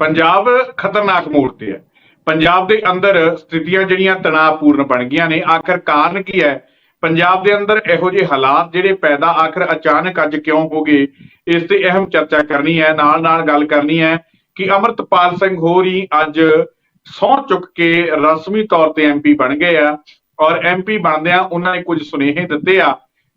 ਪੰਜਾਬ ਖਤਰਨਾਕ ਮੋੜ ਤੇ ਹੈ। ਪੰਜਾਬ ਦੇ ਅੰਦਰ ਸਥਿਤੀਆਂ ਜਿਹੜੀਆਂ ਤਣਾਅਪੂਰਨ ਬਣ ਗਈਆਂ ਨੇ, ਆਖਰ ਕਾਰਨ ਕੀ ਹੈ? ਪੰਜਾਬ ਦੇ ਅੰਦਰ ਇਹੋ ਜਿਹੇ ਹਾਲਾਤ ਜਿਹੜੇ ਪੈਦਾ ਆਖਰ ਅਚਾਨਕ ਅੱਜ ਕਿਉਂ ਹੋ ਗਏ, ਇਸ ਤੇ ਅਹਿਮ ਚਰਚਾ ਕਰਨੀ ਹੈ ਨਾਲ ਨਾਲ ਗੱਲ ਕਰਨੀ ਹੈ ਕਿ ਅਮਰਤਪਾਲ ਸਿੰਘ ਹੋਰੀ ਅੱਜ ਸਹੁੰ ਚੁੱਕ ਕੇ ਰਸਮੀ ਤੌਰ ਤੇ ਐਮਪੀ ਬਣ ਗਏ ਆ ਔਰ ਐਮਪੀ ਬਣਦਿਆਂ ਉਹਨਾਂ ਨੇ ਕੁਝ ਸੁਨੇਹੇ ਦਿੱਤੇ ਆ,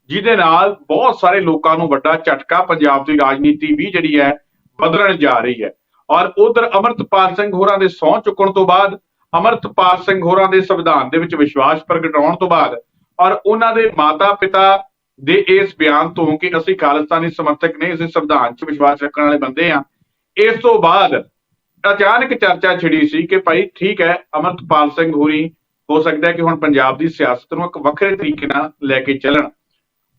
ਜਿਹਦੇ ਨਾਲ ਬਹੁਤ ਸਾਰੇ ਲੋਕਾਂ ਨੂੰ ਵੱਡਾ ਝਟਕਾ ਪੰਜਾਬ ਦੀ ਰਾਜਨੀਤੀ ਵੀ ਜਿਹੜੀ ਹੈ, ਬਦਲਣ ਜਾ ਰਹੀ ਹੈ। ਔਰ ਉਧਰ ਅਮਰਤਪਾਲ ਸਿੰਘ ਹੋਰਾਂ ਦੇ ਸਹੁੰ ਚੁੱਕਣ ਤੋਂ ਬਾਅਦ, ਅਮਰਤਪਾਲ ਸਿੰਘ ਹੋਰਾਂ ਦੇ ਸੰਵਿਧਾਨ ਦੇ ਵਿੱਚ ਵਿਸ਼ਵਾਸ ਪ੍ਰਗਟਾਉਣ ਤੋਂ ਬਾਅਦ, ਔਰ ਉਹਨਾਂ ਦੇ ਮਾਤਾ ਪਿਤਾ ਦੇ ਇਸ ਬਿਆਨ ਤੋਂ ਕਿ ਅਸੀਂ ਖਾਲਿਸਤਾਨੀ ਸਮਰਥਕ ਨਹੀਂ ਅਸੀਂ ਸੰਵਿਧਾਨ 'ਚ ਵਿਸ਼ਵਾਸ ਰੱਖਣ ਵਾਲੇ ਬੰਦੇ ਆ ਇਸ ਤੋਂ ਬਾਅਦ ਅਚਾਨਕ ਚਰਚਾ ਛਿੜੀ ਸੀ ਕਿ ਭਾਈ ਠੀਕ ਹੈ, ਅਮਰਤਪਾਲ ਸਿੰਘ ਹੋਰੀ, ਹੋ ਸਕਦਾ ਹੈ ਕਿ ਹੁਣ ਪੰਜਾਬ ਦੀ ਸਿਆਸਤ ਨੂੰ ਇੱਕ ਵੱਖਰੇ ਤਰੀਕੇ ਨਾਲ ਲੈ ਕੇ ਚੱਲਣ।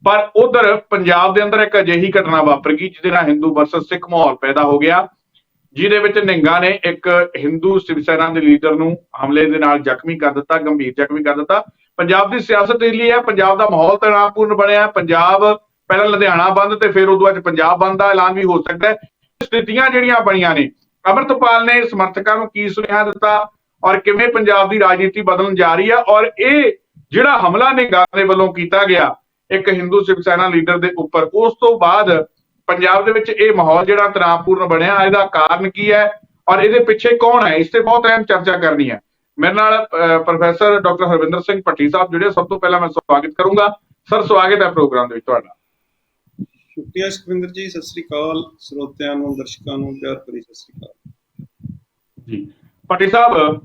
ਪਰ ਉਧਰ ਪੰਜਾਬ ਦੇ ਅੰਦਰ ਇੱਕ ਅਜਿਹੀ ਘਟਨਾ ਵਾਪਰ ਗਈ, ਜਿਹਦੇ ਨਾਲ ਹਿੰਦੂ ਵਰਸਸ ਸਿੱਖ ਮਾਹੌਲ ਪੈਦਾ ਹੋ ਗਿਆ। ਜਿਹਦੇ ਵਿੱਚ ਨਿੰਗਾ ਨੇ ਇੱਕ ਹਿੰਦੂ ਸਿਵ ਸੈਨਾ ਦੇ ਲੀਡਰ ਨੂੰ ਹਮਲੇ ਦੇ ਨਾਲ ਜ਼ਖਮੀ ਕਰ ਦਿੱਤਾ, ਗੰਭੀਰ ਜ਼ਖਮੀ ਕਰ ਦਿੱਤਾ। ਪੰਜਾਬ ਦੀ ਸਿਆਸਤ ਇਸ ਹੈ, ਪੰਜਾਬ ਦਾ ਮਾਹੌਲ ਤਣਾਅਪੂਰਨ ਬਣਿਆ ਪੰਜਾਬ ਪਹਿਲਾਂ ਲੁਧਿਆਣਾ ਬੰਦ ਤੇ ਫਿਰ ਉਦੋਂ ਅੱਜ ਪੰਜਾਬ ਬੰਦ ਦਾ ਐਲਾਨ ਵੀ ਹੋ ਸਕਦਾ ਹੈ। ਸਥਿਤੀਆਂ ਜਿਹੜੀਆਂ ਬਣੀਆਂ ਨੇ, ਅਮਰਤਪਾਲ ਨੇ ਸਮਰਥਕਾਂ ਨੂੰ ਕੀ ਸੁਨੇਹਾ ਦਿੱਤਾ ਔਰ ਕਿਵੇਂ ਪੰਜਾਬ ਦੀ ਰਾਜਨੀਤੀ ਬਦਲਣ ਜਾ ਰਹੀ ਹੈ ਔਰ ਇਹ ਜਿਹੜਾ ਹਮਲਾ ਨਿਗਾਹ ਦੇ ਵੱਲੋਂ ਕੀਤਾ ਗਿਆ, ਇੱਕ ਹਿੰਦੂ ਸਿਵ ਸੈਨਾ ਲੀਡਰ ਦੇ ਉੱਪਰ, ਉਸ ਤੋਂ ਬਾਅਦ ਪੰਜਾਬ ਦੇ ਵਿੱਚ ਇਹ ਮਾਹੌਲ ਜਿਹੜਾ ਤਣਾਅਪੂਰਨ ਬਣਿਆ ਇਹਦਾ ਕਾਰਨ ਕੀ ਹੈ ਔਰ ਇਹਦੇ ਪਿੱਛੇ ਕੌਣ ਹੈ? ਇਸ ਤੇ ਬਹੁਤ ਅਹਿਮ ਚਰਚਾ ਕਰਨੀ ਹੈ। ਮੇਰੇ ਨਾਲ ਪ੍ਰੋਫੈਸਰ ਡਾਕਟਰ ਹਰਵਿੰਦਰ ਸਿੰਘ ਭੱਟੀ ਸਾਹਿਬ ਜੁੜੇ ਸਭ ਤੋਂ ਪਹਿਲਾਂ ਮੈਂ ਸਵਾਗਤ ਕਰੂੰਗਾ। ਸਰ ਸਵਾਗਤ ਹੈ ਪ੍ਰੋਗਰਾਮ ਦੇ ਵਿੱਚ ਤੁਹਾਡਾ। ਸ਼ੁਕਰੀਆ ਸੁਖਵਿੰਦਰ ਜੀ ਸਤਿ ਸ੍ਰੀ ਅਕਾਲ। ਸਰੋਤਿਆਂ ਨੂੰ ਦਰਸ਼ਕਾਂ ਨੂੰ ਪਿਆਰ ਭਰੀ ਸਤਿ ਸ੍ਰੀ ਅਕਾਲ। ਜੀ। ਭੱਟੀ ਸਾਹਿਬ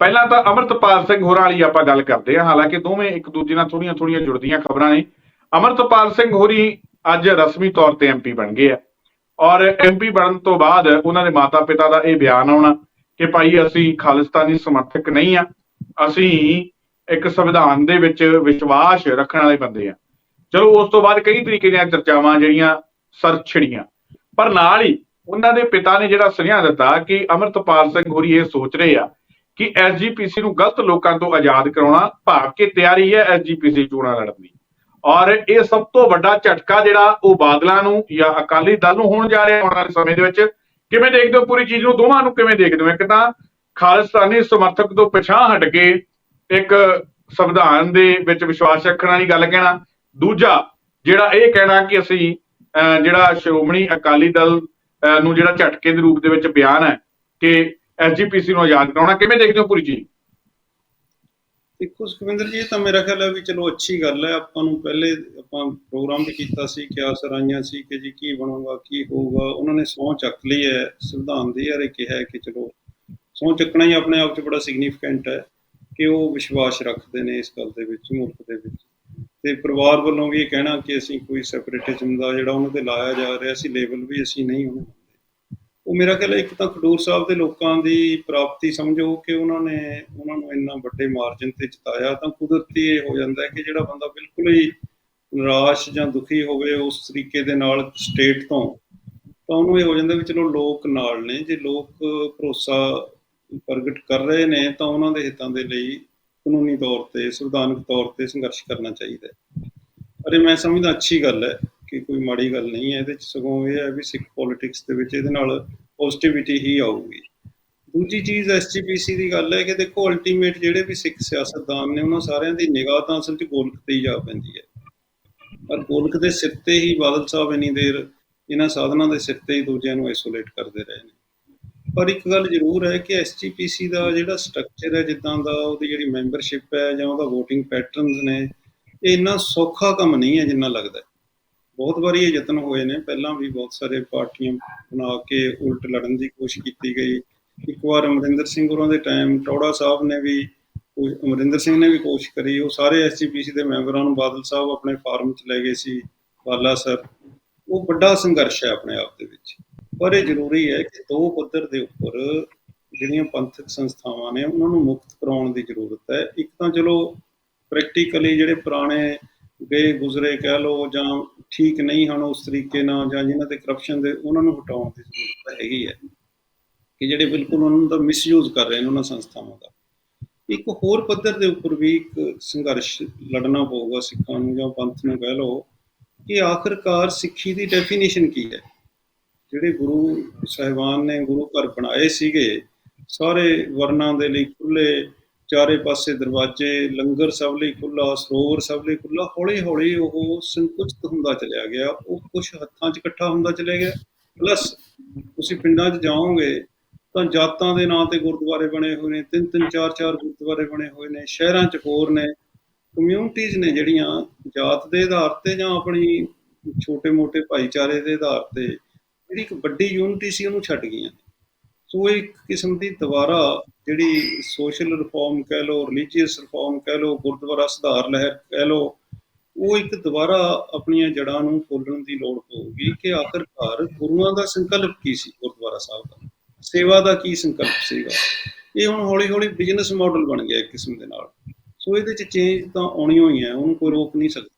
ਪਹਿਲਾਂ ਤਾਂ ਅਮਰਤਪਾਲ ਸਿੰਘ ਹੋਰਾਂ ਵਾਲੀ ਆਪਾਂ ਗੱਲ ਕਰਦੇ ਹਾਂ। ਹਾਲਾਂਕਿ ਦੋਵੇਂ ਇੱਕ ਦੂਜੇ ਨਾਲ ਥੋੜੀਆਂ ਥੋੜੀਆਂ ਜੁੜਦੀਆਂ ਖਬਰਾਂ ਨੇ। ਅਮਰਤਪਾਲ ਸਿੰਘ ਹੋਰੀ ਅੱਜ ਰਸਮੀ ਤੌਰ ਤੇ ਐਮਪੀ ਬਣ ਗਏ ਆ। ਔਰ ਐਮਪੀ ਬਣਨ ਤੋਂ ਬਾਅਦ ਉਹਨਾਂ ਦੇ ਮਾਤਾ ਪਿਤਾ ਦਾ ਇਹ ਬਿਆਨ ਆਉਣਾ ਕਿ ਭਾਈ, ਅਸੀਂ ਖਾਲਿਸਤਾਨੀ ਸਮਰਥਕ ਨਹੀਂ ਆ। ਅਸੀਂ ਇੱਕ ਸੰਵਿਧਾਨ ਦੇ ਵਿੱਚ ਵਿਸ਼ਵਾਸ ਰੱਖਣ ਵਾਲੇ ਬੰਦੇ ਆ। ਚਲੋ, ਉਸ ਤੋਂ ਬਾਅਦ ਕਈ ਤਰੀਕੇ ਦੀਆਂ ਚਰਚਾਵਾਂ ਜਿਹੜੀਆਂ ਸਰ ਛਿੜੀਆਂ ਪਰ ਨਾਲ ਹੀ ਉਹਨਾਂ ਦੇ ਪਿਤਾ ਨੇ ਜਿਹੜਾ ਸੁਨੇਹਾ ਦਿੱਤਾ ਕਿ ਅਮਰਤਪਾਲ ਸਿੰਘ ਹੋਰੀ ਇਹ ਸੋਚ ਰਹੇ ਆ ਕਿ ਐਸਜੀਪੀਸੀ ਨੂੰ ਗਲਤ ਲੋਕਾਂ ਤੋਂ ਆਜ਼ਾਦ ਕਰਾਉਣਾ ਭਾਵ ਕਿ ਤਿਆਰੀ ਹੈ ਐਸਜੀਪੀਸੀ ਚੋਣਾਂ ਲੜਨ ਦੀ। ਔਰ ਇਹ ਸਭ ਤੋਂ ਵੱਡਾ ਝਟਕਾ ਜਿਹੜਾ ਉਹ ਬਾਦਲਾਂ ਨੂੰ ਜਾਂ ਅਕਾਲੀ ਦਲ ਨੂੰ ਹੋਣ ਜਾ ਰਿਹਾ ਆਉਣ ਵਾਲੇ ਸਮੇਂ ਦੇ ਵਿੱਚ। ਕਿਵੇਂ ਦੇਖਦੇ ਹੋ ਪੂਰੀ ਚੀਜ਼ ਨੂੰ? ਦੋਵਾਂ ਨੂੰ ਕਿਵੇਂ ਦੇਖਦੇ ਹੋ? ਇੱਕ ਤਾਂ ਖਾਲਿਸਤਾਨੀ ਸਮਰਥਕ ਤੋਂ ਪਿਛਾਂ ਹਟ ਕੇ ਇੱਕ ਸੰਵਿਧਾਨ ਦੇ ਵਿੱਚ ਵਿਸ਼ਵਾਸ ਰੱਖਣ ਵਾਲੀ ਗੱਲ ਕਹਿਣਾ। ਦੂਜਾ ਜਿਹੜਾ ਇਹ ਕਹਿਣਾ ਕਿ ਅਸੀਂ ਅਹ, ਜਿਹੜਾ ਸ਼੍ਰੋਮਣੀ ਅਕਾਲੀ ਦਲ ਅਹ, ਨੂੰ ਜਿਹੜਾ ਝਟਕੇ ਦੇ ਰੂਪ ਦੇ ਵਿੱਚ ਬਿਆਨ ਹੈ ਕਿ ਐਸਜੀਪੀਸੀ ਨੂੰ ਆਜ਼ਾਦ ਕਰਾਉਣਾ ਕਿਵੇਂ ਦੇਖਦੇ ਹੋ ਪੂਰੀ ਚੀਜ਼? ਦੇਖੋ ਸੁਖਵਿੰਦਰ ਜੀ, ਇਹ ਤਾਂ ਮੇਰਾ ਖਿਆਲ ਹੈ ਵੀ ਚਲੋ ਅੱਛੀ ਗੱਲ ਹੈ। ਆਪਾਂ ਨੂੰ ਪਹਿਲੇ ਆਪਾਂ ਪ੍ਰੋਗਰਾਮ ਵੀ ਕੀਤਾ ਸੀ ਕਿ ਆਸਰਾਈਆਂ ਸੀ ਕਿ ਜੀ ਕੀ ਬਣੂਗਾ, ਕੀ ਹੋਊਗਾ। ਉਹਨਾਂ ਨੇ ਸਹੁੰ ਚੱਕ ਲਈ ਹੈ, ਸੰਵਿਧਾਨ ਦੀ ਯਾਰ ਕਿਹਾ ਕਿ ਚਲੋ ਸਹੁੰ ਚੱਕਣਾ ਹੀ ਆਪਣੇ ਆਪ 'ਚ ਬੜਾ ਸਿਗਨੀਫੀਕੈਂਟ ਹੈ ਕਿ ਉਹ ਵਿਸ਼ਵਾਸ ਰੱਖਦੇ ਨੇ ਇਸ ਗੱਲ ਦੇ ਵਿੱਚ ਮੁਲਕ ਦੇ ਵਿੱਚ। ਤੇ ਪਰਿਵਾਰ ਵੱਲੋਂ ਵੀ ਇਹ ਕਹਿਣਾ ਕਿ ਅਸੀਂ ਕੋਈ ਸੈਪਰੇਟਿਜ਼ਮ ਦਾ ਜਿਹੜਾ ਉਹਨਾਂ ਤੇ ਲਾਇਆ ਜਾ ਰਿਹਾ ਸੀ ਲੇਬਲ ਵੀ ਅਸੀਂ ਨਹੀਂ ਉਹਨਾਂ ਮੰਨਦੇ ਉਹ ਮੇਰਾ ਖਿਆਲ ਇੱਕ ਤਾਂ ਖਡੂਰ ਸਾਹਿਬ ਦੇ ਲੋਕਾਂ ਦੀ ਪ੍ਰਾਪਤੀ ਸਮਝੋ ਕਿ ਉਹਨਾਂ ਨੇ, ਉਹਨਾਂ ਨੂੰ ਇੰਨਾ ਵੱਡੇ ਮਾਰਜਨ ਤੇ ਜਿਤਾਇਆ ਤਾਂ ਕੁਦਰਤੀ ਇਹ ਹੋ ਜਾਂਦਾ ਹੈ ਕਿ ਜਿਹੜਾ ਬੰਦਾ ਬਿਲਕੁਲ ਹੀ ਨਿਰਾਸ਼ ਜਾਂ ਦੁਖੀ ਹੋਵੇ ਉਸ ਤਰੀਕੇ ਦੇ ਨਾਲ ਸਟੇਟ ਤੋਂ, ਤਾਂ ਉਹਨੂੰ ਇਹ ਹੋ ਜਾਂਦਾ ਵੀ ਚਲੋ ਲੋਕ ਨਾਲ ਨੇ, ਜੇ ਲੋਕ ਭਰੋਸਾ ਪ੍ਰਗਟ ਕਰ ਰਹੇ ਨੇ ਤਾਂ ਉਹਨਾਂ ਦੇ ਹਿੱਤਾਂ ਦੇ ਲਈ ਕਾਨੂੰਨੀ ਤੌਰ ਤੇ, ਸੰਵਿਧਾਨਕ ਤੌਰ ਤੇ ਸੰਘਰਸ਼ ਕਰਨਾ ਚਾਹੀਦਾ ਹੈ। ਅਰੇ ਮੈਂ ਸਮਝਦਾ ਅੱਛੀ ਗੱਲ ਹੈ। ਕਿ ਕੋਈ ਮਾੜੀ ਗੱਲ ਨਹੀਂ ਹੈ, ਇਹਦੇ ਚ ਸਗੋਂ ਇਹ ਹੈ ਵੀ ਸਿੱਖ ਪੋਲਿਟਿਕਸ ਦੇ ਵਿੱਚ ਇਹਦੇ ਨਾਲ ਪੋਜ਼ਿਟਿਵਿਟੀ ਹੀ ਆਊਗੀ। ਦੂਜੀ ਚੀਜ਼ ਐਸਜੀਪੀਸੀ ਦੀ ਗੱਲ ਹੈ ਕਿ ਦੇਖੋ ਅਲਟੀਮੇਟ ਜਿਹੜੇ ਵੀ ਸਿੱਖ ਸਿਆਸਤਦਾਨ ਨੇ, ਉਹਨਾਂ ਸਾਰਿਆਂ ਦੀ ਨਿਗਾਹ ਤਾਂ ਅਸਲ 'ਚ ਗੋਲਕ ਤੇ ਹੀ ਜਾ ਪੈਂਦੀ ਹੈ। ਪਰ ਗੋਲਕ ਦੇ ਸਿਰ ਤੇ ਹੀ ਬਾਦਲ ਸਾਹਿਬ ਇੰਨੀ ਦੇਰ ਇਹਨਾਂ ਸਾਧਨਾਂ ਦੇ ਸਿਰ ਤੇ ਹੀ ਦੂਜਿਆਂ ਨੂੰ ਆਈਸੋਲੇਟ ਕਰਦੇ ਰਹੇ ਨੇ। ਪਰ ਇੱਕ ਗੱਲ ਜ਼ਰੂਰ ਹੈ ਕਿ ਐਸਜੀਪੀਸੀ ਦਾ ਜਿਹੜਾ ਸਟਰਕਚਰ ਹੈ, ਜਿੱਦਾਂ ਦਾ ਉਹਦੀ ਜਿਹੜੀ ਮੈਂਬਰਸ਼ਿਪ ਹੈ ਜਾਂ ਉਹਦਾ VOTING ਪੈਟਰਨਸ ਨੇ, ਇਹ ਇੰਨਾ ਸੌਖਾ ਕੰਮ ਨਹੀਂ ਹੈ ਜਿੰਨਾ ਲੱਗਦਾ। ਬਹੁਤ ਵਾਰੀ ਇਹ ਯਤਨ ਹੋਏ ਨੇ। ਪਹਿਲਾਂ ਵੀ ਬਹੁਤ ਸਾਰੇ ਪਾਰਟੀਆਂ ਬਣਾ ਕੇ ਉਲਟ ਲੜਨ ਦੀ ਕੋਸ਼ਿਸ਼ ਕੀਤੀ ਗਈ। ਇੱਕ ਵਾਰ ਅਮਰਿੰਦਰ ਸਿੰਘ ਹੋਰਾਂ ਦੇ ਟਾਈਮ ਟੌੜਾ ਸਾਹਿਬ ਨੇ ਵੀ ਅਮਰਿੰਦਰ ਸਿੰਘ ਨੇ ਵੀ ਕੋਸ਼ਿਸ਼ ਕਰੀ। ਉਹ ਸਾਰੇ ਐਸਜੀਪੀਸੀ ਦੇ ਮੈਂਬਰਾਂ ਨੂੰ ਬਾਦਲ ਸਾਹਿਬ ਆਪਣੇ ਫਾਰਮ 'ਚ ਲੈ ਗਏ ਸੀ, ਬਾਲਾ ਸਰ। ਉਹ ਵੱਡਾ ਸੰਘਰਸ਼ ਹੈ ਆਪਣੇ ਆਪ ਦੇ ਵਿੱਚ। ਪਰ ਇਹ ਜ਼ਰੂਰੀ ਹੈ ਕਿ ਦੋ ਪੱਧਰ ਦੇ ਉੱਪਰ ਜਿਹੜੀਆਂ ਪੰਥਕ ਸੰਸਥਾਵਾਂ ਨੇ, ਉਹਨਾਂ ਨੂੰ ਮੁਕਤ ਕਰਾਉਣ ਦੀ ਜ਼ਰੂਰਤ ਹੈ। ਇੱਕ ਤਾਂ ਚਲੋ ਪ੍ਰੈਕਟੀਕਲੀ ਜਿਹੜੇ ਪੁਰਾਣੇ ਗਏ ਗੁਜ਼ਰੇ ਕਹਿ ਲਓ ਜਾਂ ਠੀਕ ਨਹੀਂ ਹਨ ਉਸ ਤਰੀਕੇ ਨਾਲ ਜਾਂ ਜਿਨ੍ਹਾਂ ਤੇ ਕਰਪਸ਼ਨ ਦੇ ਉਹਨਾਂ ਨੂੰ ਹਟਾਉਣ ਦੀ ਜ਼ਰੂਰਤ ਹੈਗੀ ਹੈ। ਕਿ ਜਿਹੜੇ ਬਿਲਕੁਲ ਉਹਨਾਂ ਦਾ ਮਿਸਯੂਜ਼ ਕਰ ਰਹੇ ਨੇ ਉਹਨਾਂ ਸੰਸਥਾਵਾਂ ਦਾ। ਇੱਕ ਹੋਰ ਪੱਧਰ ਦੇ ਉੱਪਰ ਵੀ ਇੱਕ ਸੰਘਰਸ਼ ਲੜਨਾ ਪਊਗਾ ਸਿੱਖਾਂ ਨੂੰ ਜਾਂ ਪੰਥ ਨੂੰ ਕਹਿ ਲਓ ਕਿ ਆਖਰਕਾਰ ਸਿੱਖੀ ਦੀ ਡੈਫੀਨੇਸ਼ਨ ਕੀ ਹੈ? ਜਿਹੜੇ ਗੁਰੂ ਸਾਹਿਬਾਨ ਨੇ ਗੁਰੂ ਘਰ ਬਣਾਏ ਸੀਗੇ, ਸਾਰੇ ਵਰਨਾਂ ਦੇ ਲਈ ਖੁੱਲੇ ਚਾਰੇ ਪਾਸੇ ਦਰਵਾਜ਼ੇ, ਲੰਗਰ ਸਭ ਲਈ ਖੁੱਲਾ ਸਰੋਵਰ ਸਭ ਲਈ ਖੁੱਲਾ ਹੌਲੀ ਹੌਲੀ ਉਹ ਸੰਕੁਚਿਤ ਹੁੰਦਾ ਚਲਿਆ ਗਿਆ, ਉਹ ਕੁਝ ਹੱਥਾਂ 'ਚ ਇਕੱਠਾ ਹੁੰਦਾ ਚਲਿਆ ਗਿਆ। ਪਲੱਸ ਤੁਸੀਂ ਪਿੰਡਾਂ 'ਚ ਜਾਓਗੇ ਤਾਂ ਜਾਤਾਂ ਦੇ ਨਾਂ ਤੇ ਗੁਰਦੁਆਰੇ ਬਣੇ ਹੋਏ ਨੇ ਤਿੰਨ ਤਿੰਨ ਚਾਰ ਚਾਰ ਗੁਰਦੁਆਰੇ ਬਣੇ ਹੋਏ ਨੇ, ਸ਼ਹਿਰਾਂ 'ਚ ਹੋਰ ਨੇ ਕਮਿਊਨਿਟੀਜ਼ ਨੇ ਜਿਹੜੀਆਂ ਜਾਤ ਦੇ ਆਧਾਰ ਤੇ ਜਾਂ ਆਪਣੀ ਛੋਟੇ-ਮੋਟੇ ਭਾਈਚਾਰੇ ਦੇ ਆਧਾਰ ਤੇ ਜਿਹੜੀ ਇੱਕ ਵੱਡੀ ਯੂਨਿਟੀ ਸੀ ਉਹਨੂੰ ਛੱਡ ਗਈਆਂ ਸੋ ਇਹ ਇੱਕ ਕਿਸਮ ਦੀ ਦੁਬਾਰਾ ਜਿਹੜੀ ਸੋਸ਼ਲ ਰਿਫਾਰਮ ਕਹਿ ਲਓ ਰਿਲੀਜੀਅਸ ਰਿਫਾਰਮ ਕਹਿ ਲਓ, ਗੁਰਦੁਆਰਾ ਸੁਧਾਰ ਲਹਿਰ ਕਹਿ ਲਓ, ਉਹ ਇੱਕ ਦੁਬਾਰਾ ਆਪਣੀਆਂ ਜੜਾਂ ਨੂੰ ਖੋਲਣ ਦੀ ਲੋੜ ਪਊਗੀ ਕਿ ਆਖਰਕਾਰ ਗੁਰੂਆਂ ਦਾ ਸੰਕਲਪ ਕੀ ਸੀ ਗੁਰਦੁਆਰਾ ਸਾਹਿਬ ਦਾ? ਸੇਵਾ ਦਾ ਕੀ ਸੰਕਲਪ ਸੀਗਾ? ਇਹ ਹੁਣ ਹੌਲੀ-ਹੌਲੀ ਬਿਜ਼ਨਸ ਮਾਡਲ ਬਣ ਗਿਆ ਇੱਕ ਕਿਸਮ ਦੇ ਨਾਲ। ਸੋ ਇਹਦੇ ਚ ਚੇਂਜ ਤਾਂ ਆਉਣੀ ਹੋਈ ਹੈ ਉਹਨੂੰ ਕੋਈ ਰੋਕ ਨਹੀਂ ਸਕਦਾ।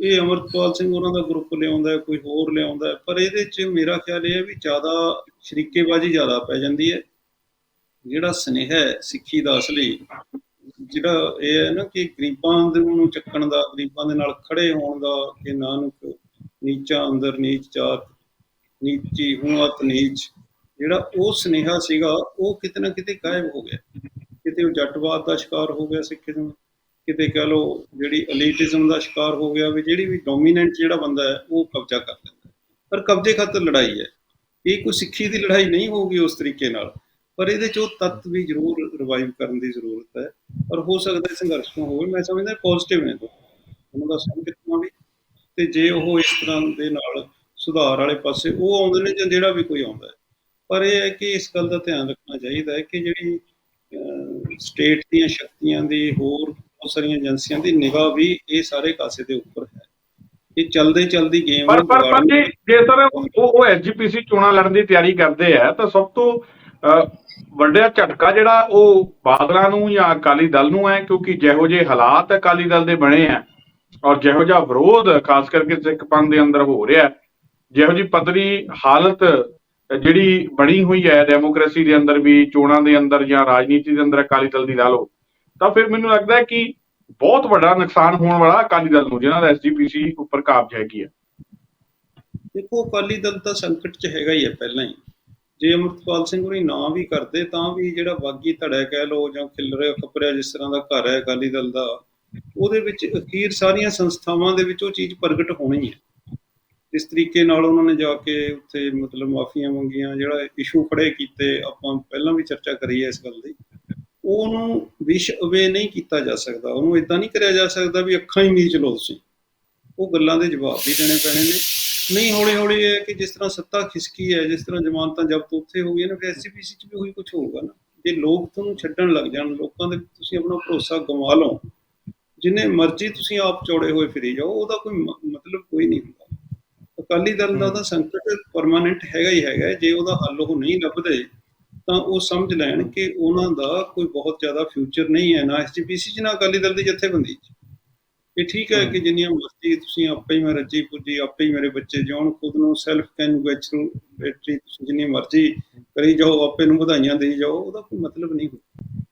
ਇਹ ਅਮਰਪਾਲ ਸਿੰਘ ਉਹਨਾਂ ਦਾ ਗਰੁੱਪ ਲਿਆਉਂਦਾ ਕੋਈ ਹੋਰ ਲਿਆਉਂਦਾ ਪਰ ਇਹਦੇ ਚ ਮੇਰਾ ਖਿਆਲ ਇਹ ਹੈ ਵੀ ਜ਼ਿਆਦਾ ਸ਼ਰੀਕੇਬਾਜ਼ੀ ਜ਼ਿਆਦਾ ਪੈ ਜਾਂਦੀ ਹੈ। ਜਿਹੜਾ ਸਨੇਹ ਹੈ ਸਿੱਖੀ ਦਾ ਅਸਲੀ, ਜਿਹੜਾ ਇਹ ਹੈ ਨਾ ਕਿ ਗਰੀਬਾਂ ਦੇ ਨੂੰ ਚੱਕਣ ਦਾ, ਗਰੀਬਾਂ ਦੇ ਨਾਲ ਖੜੇ ਹੋਣ ਦਾ ਕਿ ਨਾਨਕ ਨੀਚਾ ਅੰਦਰ ਨੀਚ ਜਾਤ, ਨੀਚੀ ਹੂਅਤ ਨੀਚ, ਜਿਹੜਾ ਉਹ ਸਨੇਹਾ ਸੀਗਾ, ਉਹ ਕਿਤੇ ਨਾ ਕਿਤੇ ਗਾਇਬ ਹੋ ਗਿਆ। ਕਿਤੇ ਉਹ ਜੱਟਵਾਦ ਦਾ ਸ਼ਿਕਾਰ ਹੋ ਗਿਆ ਸਿੱਖੀਜ਼ਮ ਕਿਤੇ ਕਹ ਲਓ ਜਿਹੜੀ ਐਲੀਟਿਜ਼ਮ ਦਾ ਸ਼ਿਕਾਰ ਹੋ ਗਿਆ ਵੀ ਜਿਹੜੀ ਵੀ ਡੋਮੀਨੈਂਟ ਜਿਹੜਾ ਬੰਦਾ ਹੈ, ਉਹ ਕਬਜ਼ਾ ਕਰ ਲੈਂਦਾ ਪਰ ਕਬਜ਼ੇ ਖਾਤਰ ਲੜਾਈ ਹੈ। ਇਹ ਕੋਈ ਸਿੱਖੀ ਦੀ ਲੜਾਈ ਨਹੀਂ ਹੋਊਗੀ ਉਸ ਤਰੀਕੇ ਨਾਲ। ਪਰ ਇਹਦੇ ਚ ਉਹ ਤੱਤ ਵੀ ਜ਼ਰੂਰ ਰਿਵਾਈਵ ਕਰਨ ਦੀ ਜ਼ਰੂਰਤ ਹੈ। ਪਰ ਹੋ ਸਕਦਾ ਹੈ ਸੰਘਰਸ਼ ਤੋਂ ਹੋਵੇ। ਮੈਂ ਸਮਝਦਾ ਪੋਜ਼ਿਟਿਵ ਨੇ ਉਹਨਾਂ ਦਾ ਸੰਕੇਤਾਂ ਵੀ। ਤੇ ਜੇ ਉਹ ਇਸ ਤਰ੍ਹਾਂ ਦੇ ਨਾਲ ਸੁਧਾਰ ਵਾਲੇ ਪਾਸੇ ਉਹ ਆਉਂਦੇ ਨੇ ਜਾਂ ਜਿਹੜਾ ਵੀ ਕੋਈ ਆਉਂਦਾ ਪਰ ਇਹ ਹੈ ਕਿ ਇਸ ਗੱਲ ਦਾ ਧਿਆਨ ਰੱਖਣਾ ਚਾਹੀਦਾ ਹੈ ਕਿ ਜਿਹੜੀ ਸਟੇਟ ਦੀਆਂ ਸ਼ਕਤੀਆਂ ਦੀ ਹੋਰ ਬਹੁਤ ਸਾਰੀਆਂ ਏਜੰਸੀਆਂ ਦੀ ਨਿਗਾਹ ਵੀ ਇਹ ਸਾਰੇ ਕਾਸੇ ਦੇ ਉੱਪਰ ਹੈ। ਇਹ ਚਲਦੇ ਚਲਦੀ ਗੇਮ ਪਰ ਪਰ ਪਰ ਜੀ ਜੇ ਸਰ ਉਹ ਉਹ ਐਸਜੀਪੀਸੀ ਚੋਣਾਂ ਲੜਨ ਦੀ ਤਿਆਰੀ ਕਰਦੇ ਆ ਤਾਂ ਸਭ ਤੋਂ ਵੱਡਾ ਝਟਕਾ ਜਿਹੜਾ ਉਹ ਬਾਦਲਾਂ ਨੂੰ ਜਾਂ ਅਕਾਲੀ ਦਲ ਨੂੰ ਹੈ ਕਿਉਂਕਿ ਜਿਹੋ ਜਿਹੇ ਹਾਲਾਤ ਅਕਾਲੀ ਦਲ ਦੇ ਬਣੇ ਆ ਔਰ ਜਿਹੋ ਜਿਹਾ ਵਿਰੋਧ ਖਾਸ ਕਰਕੇ ਸਿੱਖ ਪੰਥ ਦੇ ਅੰਦਰ ਹੋ ਰਿਹਾ ਹੈ, ਜਿਹੋ ਜਿਹੀ ਪਤਲੀ ਹਾਲਤ ਜਿਹੜੀ ਬਣੀ ਹੋਈ ਹੈ ਡੈਮੋਕ੍ਰੇਸੀ ਦੇ ਅੰਦਰ ਵੀ ਚੋਣਾਂ ਦੇ ਅੰਦਰ ਜਾਂ ਰਾਜਨੀਤੀ ਦੇ ਅੰਦਰ ਅਕਾਲੀ ਦਲ ਦੀ ਲਾ ਲਓ ਤਾਂ ਫਿਰ ਮੈਨੂੰ ਲੱਗਦਾ ਹੈ ਕਿ ਬਹੁਤ ਵੱਡਾ ਨੁਕਸਾਨ ਹੋਣ ਵਾਲਾ ਅਕਾਲੀ ਦਲ ਨੂੰ, ਜਿਨ੍ਹਾਂ ਦਾ ਐਸਜੀਪੀਸੀ ਉੱਪਰ ਕਾਬਜ ਹੈਗੀ ਹੈ ਦੇਖੋ, ਅਕਾਲੀ ਦਲ ਤਾਂ ਸੰਕਟ 'ਚ ਹੈਗਾ ਹੀ ਹੈ ਪਹਿਲਾਂ ਹੀ। ਜੇ ਅਮਰਤਪਾਲ ਸਿੰਘ ਹੋਣੀ ਨਾ ਵੀ ਕਰਦੇ, ਤਾਂ ਵੀ ਜਿਹੜਾ ਬਾਗੀ ਧੜਾ ਕਹਿ ਲੋ ਜਾਂ ਖਿਲਰਿਆ ਖਪਰਿਆ ਜਿਸ ਤਰ੍ਹਾਂ ਦਾ ਘਰ ਹੈ ਅਕਾਲੀ ਦਲ ਦਾ, ਉਹਦੇ ਵਿੱਚ ਅਖੀਰ ਸਾਰੀਆਂ ਸੰਸਥਾਵਾਂ ਦੇ ਵਿੱਚ ਉਹ ਚੀਜ਼ ਪ੍ਰਗਟ ਹੋਣੀ ਹੈ। ਇਸ ਤਰੀਕੇ ਨਾਲ ਉਹਨਾਂ ਨੇ ਜਾ ਕੇ ਉੱਥੇ ਮਤਲਬ ਮਾਫੀਆਂ ਮੰਗੀਆਂ, ਜਿਹੜਾ ਇਸ਼ੂ ਖੜੇ ਕੀਤੇ, ਆਪਾਂ ਪਹਿਲਾਂ ਵੀ ਚਰਚਾ ਕਰੀ ਹੈ ਇਸ ਗੱਲ ਦੀ। ਉਹਨੂੰ ਵਿਸ਼ ਅਵੇ ਨਹੀਂ ਕੀਤਾ ਜਾ ਸਕਦਾ, ਉਹਨੂੰ ਇਦਾਂ ਨਹੀਂ ਕਰਿਆ ਜਾ ਸਕਦਾ ਵੀ ਅੱਖਾਂ ਹੀ ਮੀਚ ਲਓ ਤੁਸੀਂ। ਉਹ ਗੱਲਾਂ ਦੇ ਜਵਾਬ ਵੀ ਦੇਣੇ ਪੈਣੇ ਨੇ। ਨਹੀਂ ਹੌਲੀ ਹੌਲੀ ਇਹ ਕਿ ਜਿਸ ਤਰ੍ਹਾਂ ਸੱਤਾ ਖਿਸਕੀ ਹੈ, ਜਿਸ ਤਰ੍ਹਾਂ ਜ਼ਮਾਨਤਾਂ ਜ਼ਬਤ ਉੱਥੇ ਹੋ ਗਈਆਂ ਨੇ, ਫਿਰ ਐਸਸੀਪੀਸੀ ਚ ਵੀ ਉਹੀ ਕੁਝ ਹੋਊਗਾ ਨਾ। ਜੇ ਲੋਕ ਤੁਹਾਨੂੰ ਛੱਡਣ ਲੱਗ ਜਾਣ, ਲੋਕਾਂ ਦੇ ਤੁਸੀਂ ਆਪਣਾ ਭਰੋਸਾ ਗਵਾ ਲਓ, ਜਿੰਨੇ ਮਰਜ਼ੀ ਤੁਸੀਂ ਆਪ ਚੌੜੇ ਹੋਏ ਫਿਰੀ ਜਾਓ, ਉਹਦਾ ਕੋਈ ਮਤਲਬ ਕੋਈ ਨਹੀਂ ਹੁੰਦਾ। ਅਕਾਲੀ ਦਲ ਦਾ ਤਾਂ ਸੰਕਟ ਪਰਮਾਨੈਂਟ ਹੈਗਾ ਹੀ ਹੈਗਾ ਜੇ ਉਹਦਾ ਹੱਲ ਉਹ ਨਹੀਂ ਲੱਭਦੇ ਤਾਂ ਉਹ ਸਮਝ ਲੈਣ ਕਿ ਉਹਨਾਂ ਦਾ ਕੋਈ ਬਹੁਤ ਜ਼ਿਆਦਾ ਫਿਊਚਰ ਨਹੀਂ ਹੈ ਨਾ ਐਸਜੀਪੀਸੀ ਚ ਨਾ ਅਕਾਲੀ ਦਲ ਦੀ ਜਥੇਬੰਦੀ ਚ। ਇਹ ਠੀਕ ਹੈ ਕਿ ਜਿੰਨੀਆਂ ਮਰਜ਼ੀ ਤੁਸੀਂ ਆਪੇ ਹੀ ਮੈਂ ਰੱਜੀ ਪੁੱਜੀ ਆਪੇ ਹੀ ਮੇਰੇ ਬੱਚੇ ਜਿਉਣ ਖੁਦ ਨੂੰ ਸੈਲਫ ਕੈਨਗੂਚਰੇਟਰੀ ਤੁਸੀਂ ਜਿੰਨੀ ਮਰਜ਼ੀ ਕਰੀ ਜਾਓ ਆਪੇ ਨੂੰ ਵਧਾਈਆਂ ਦੇਈ ਜਾਓ ਉਹਦਾ ਕੋਈ ਮਤਲਬ ਨਹੀਂ ਹੁੰਦਾ।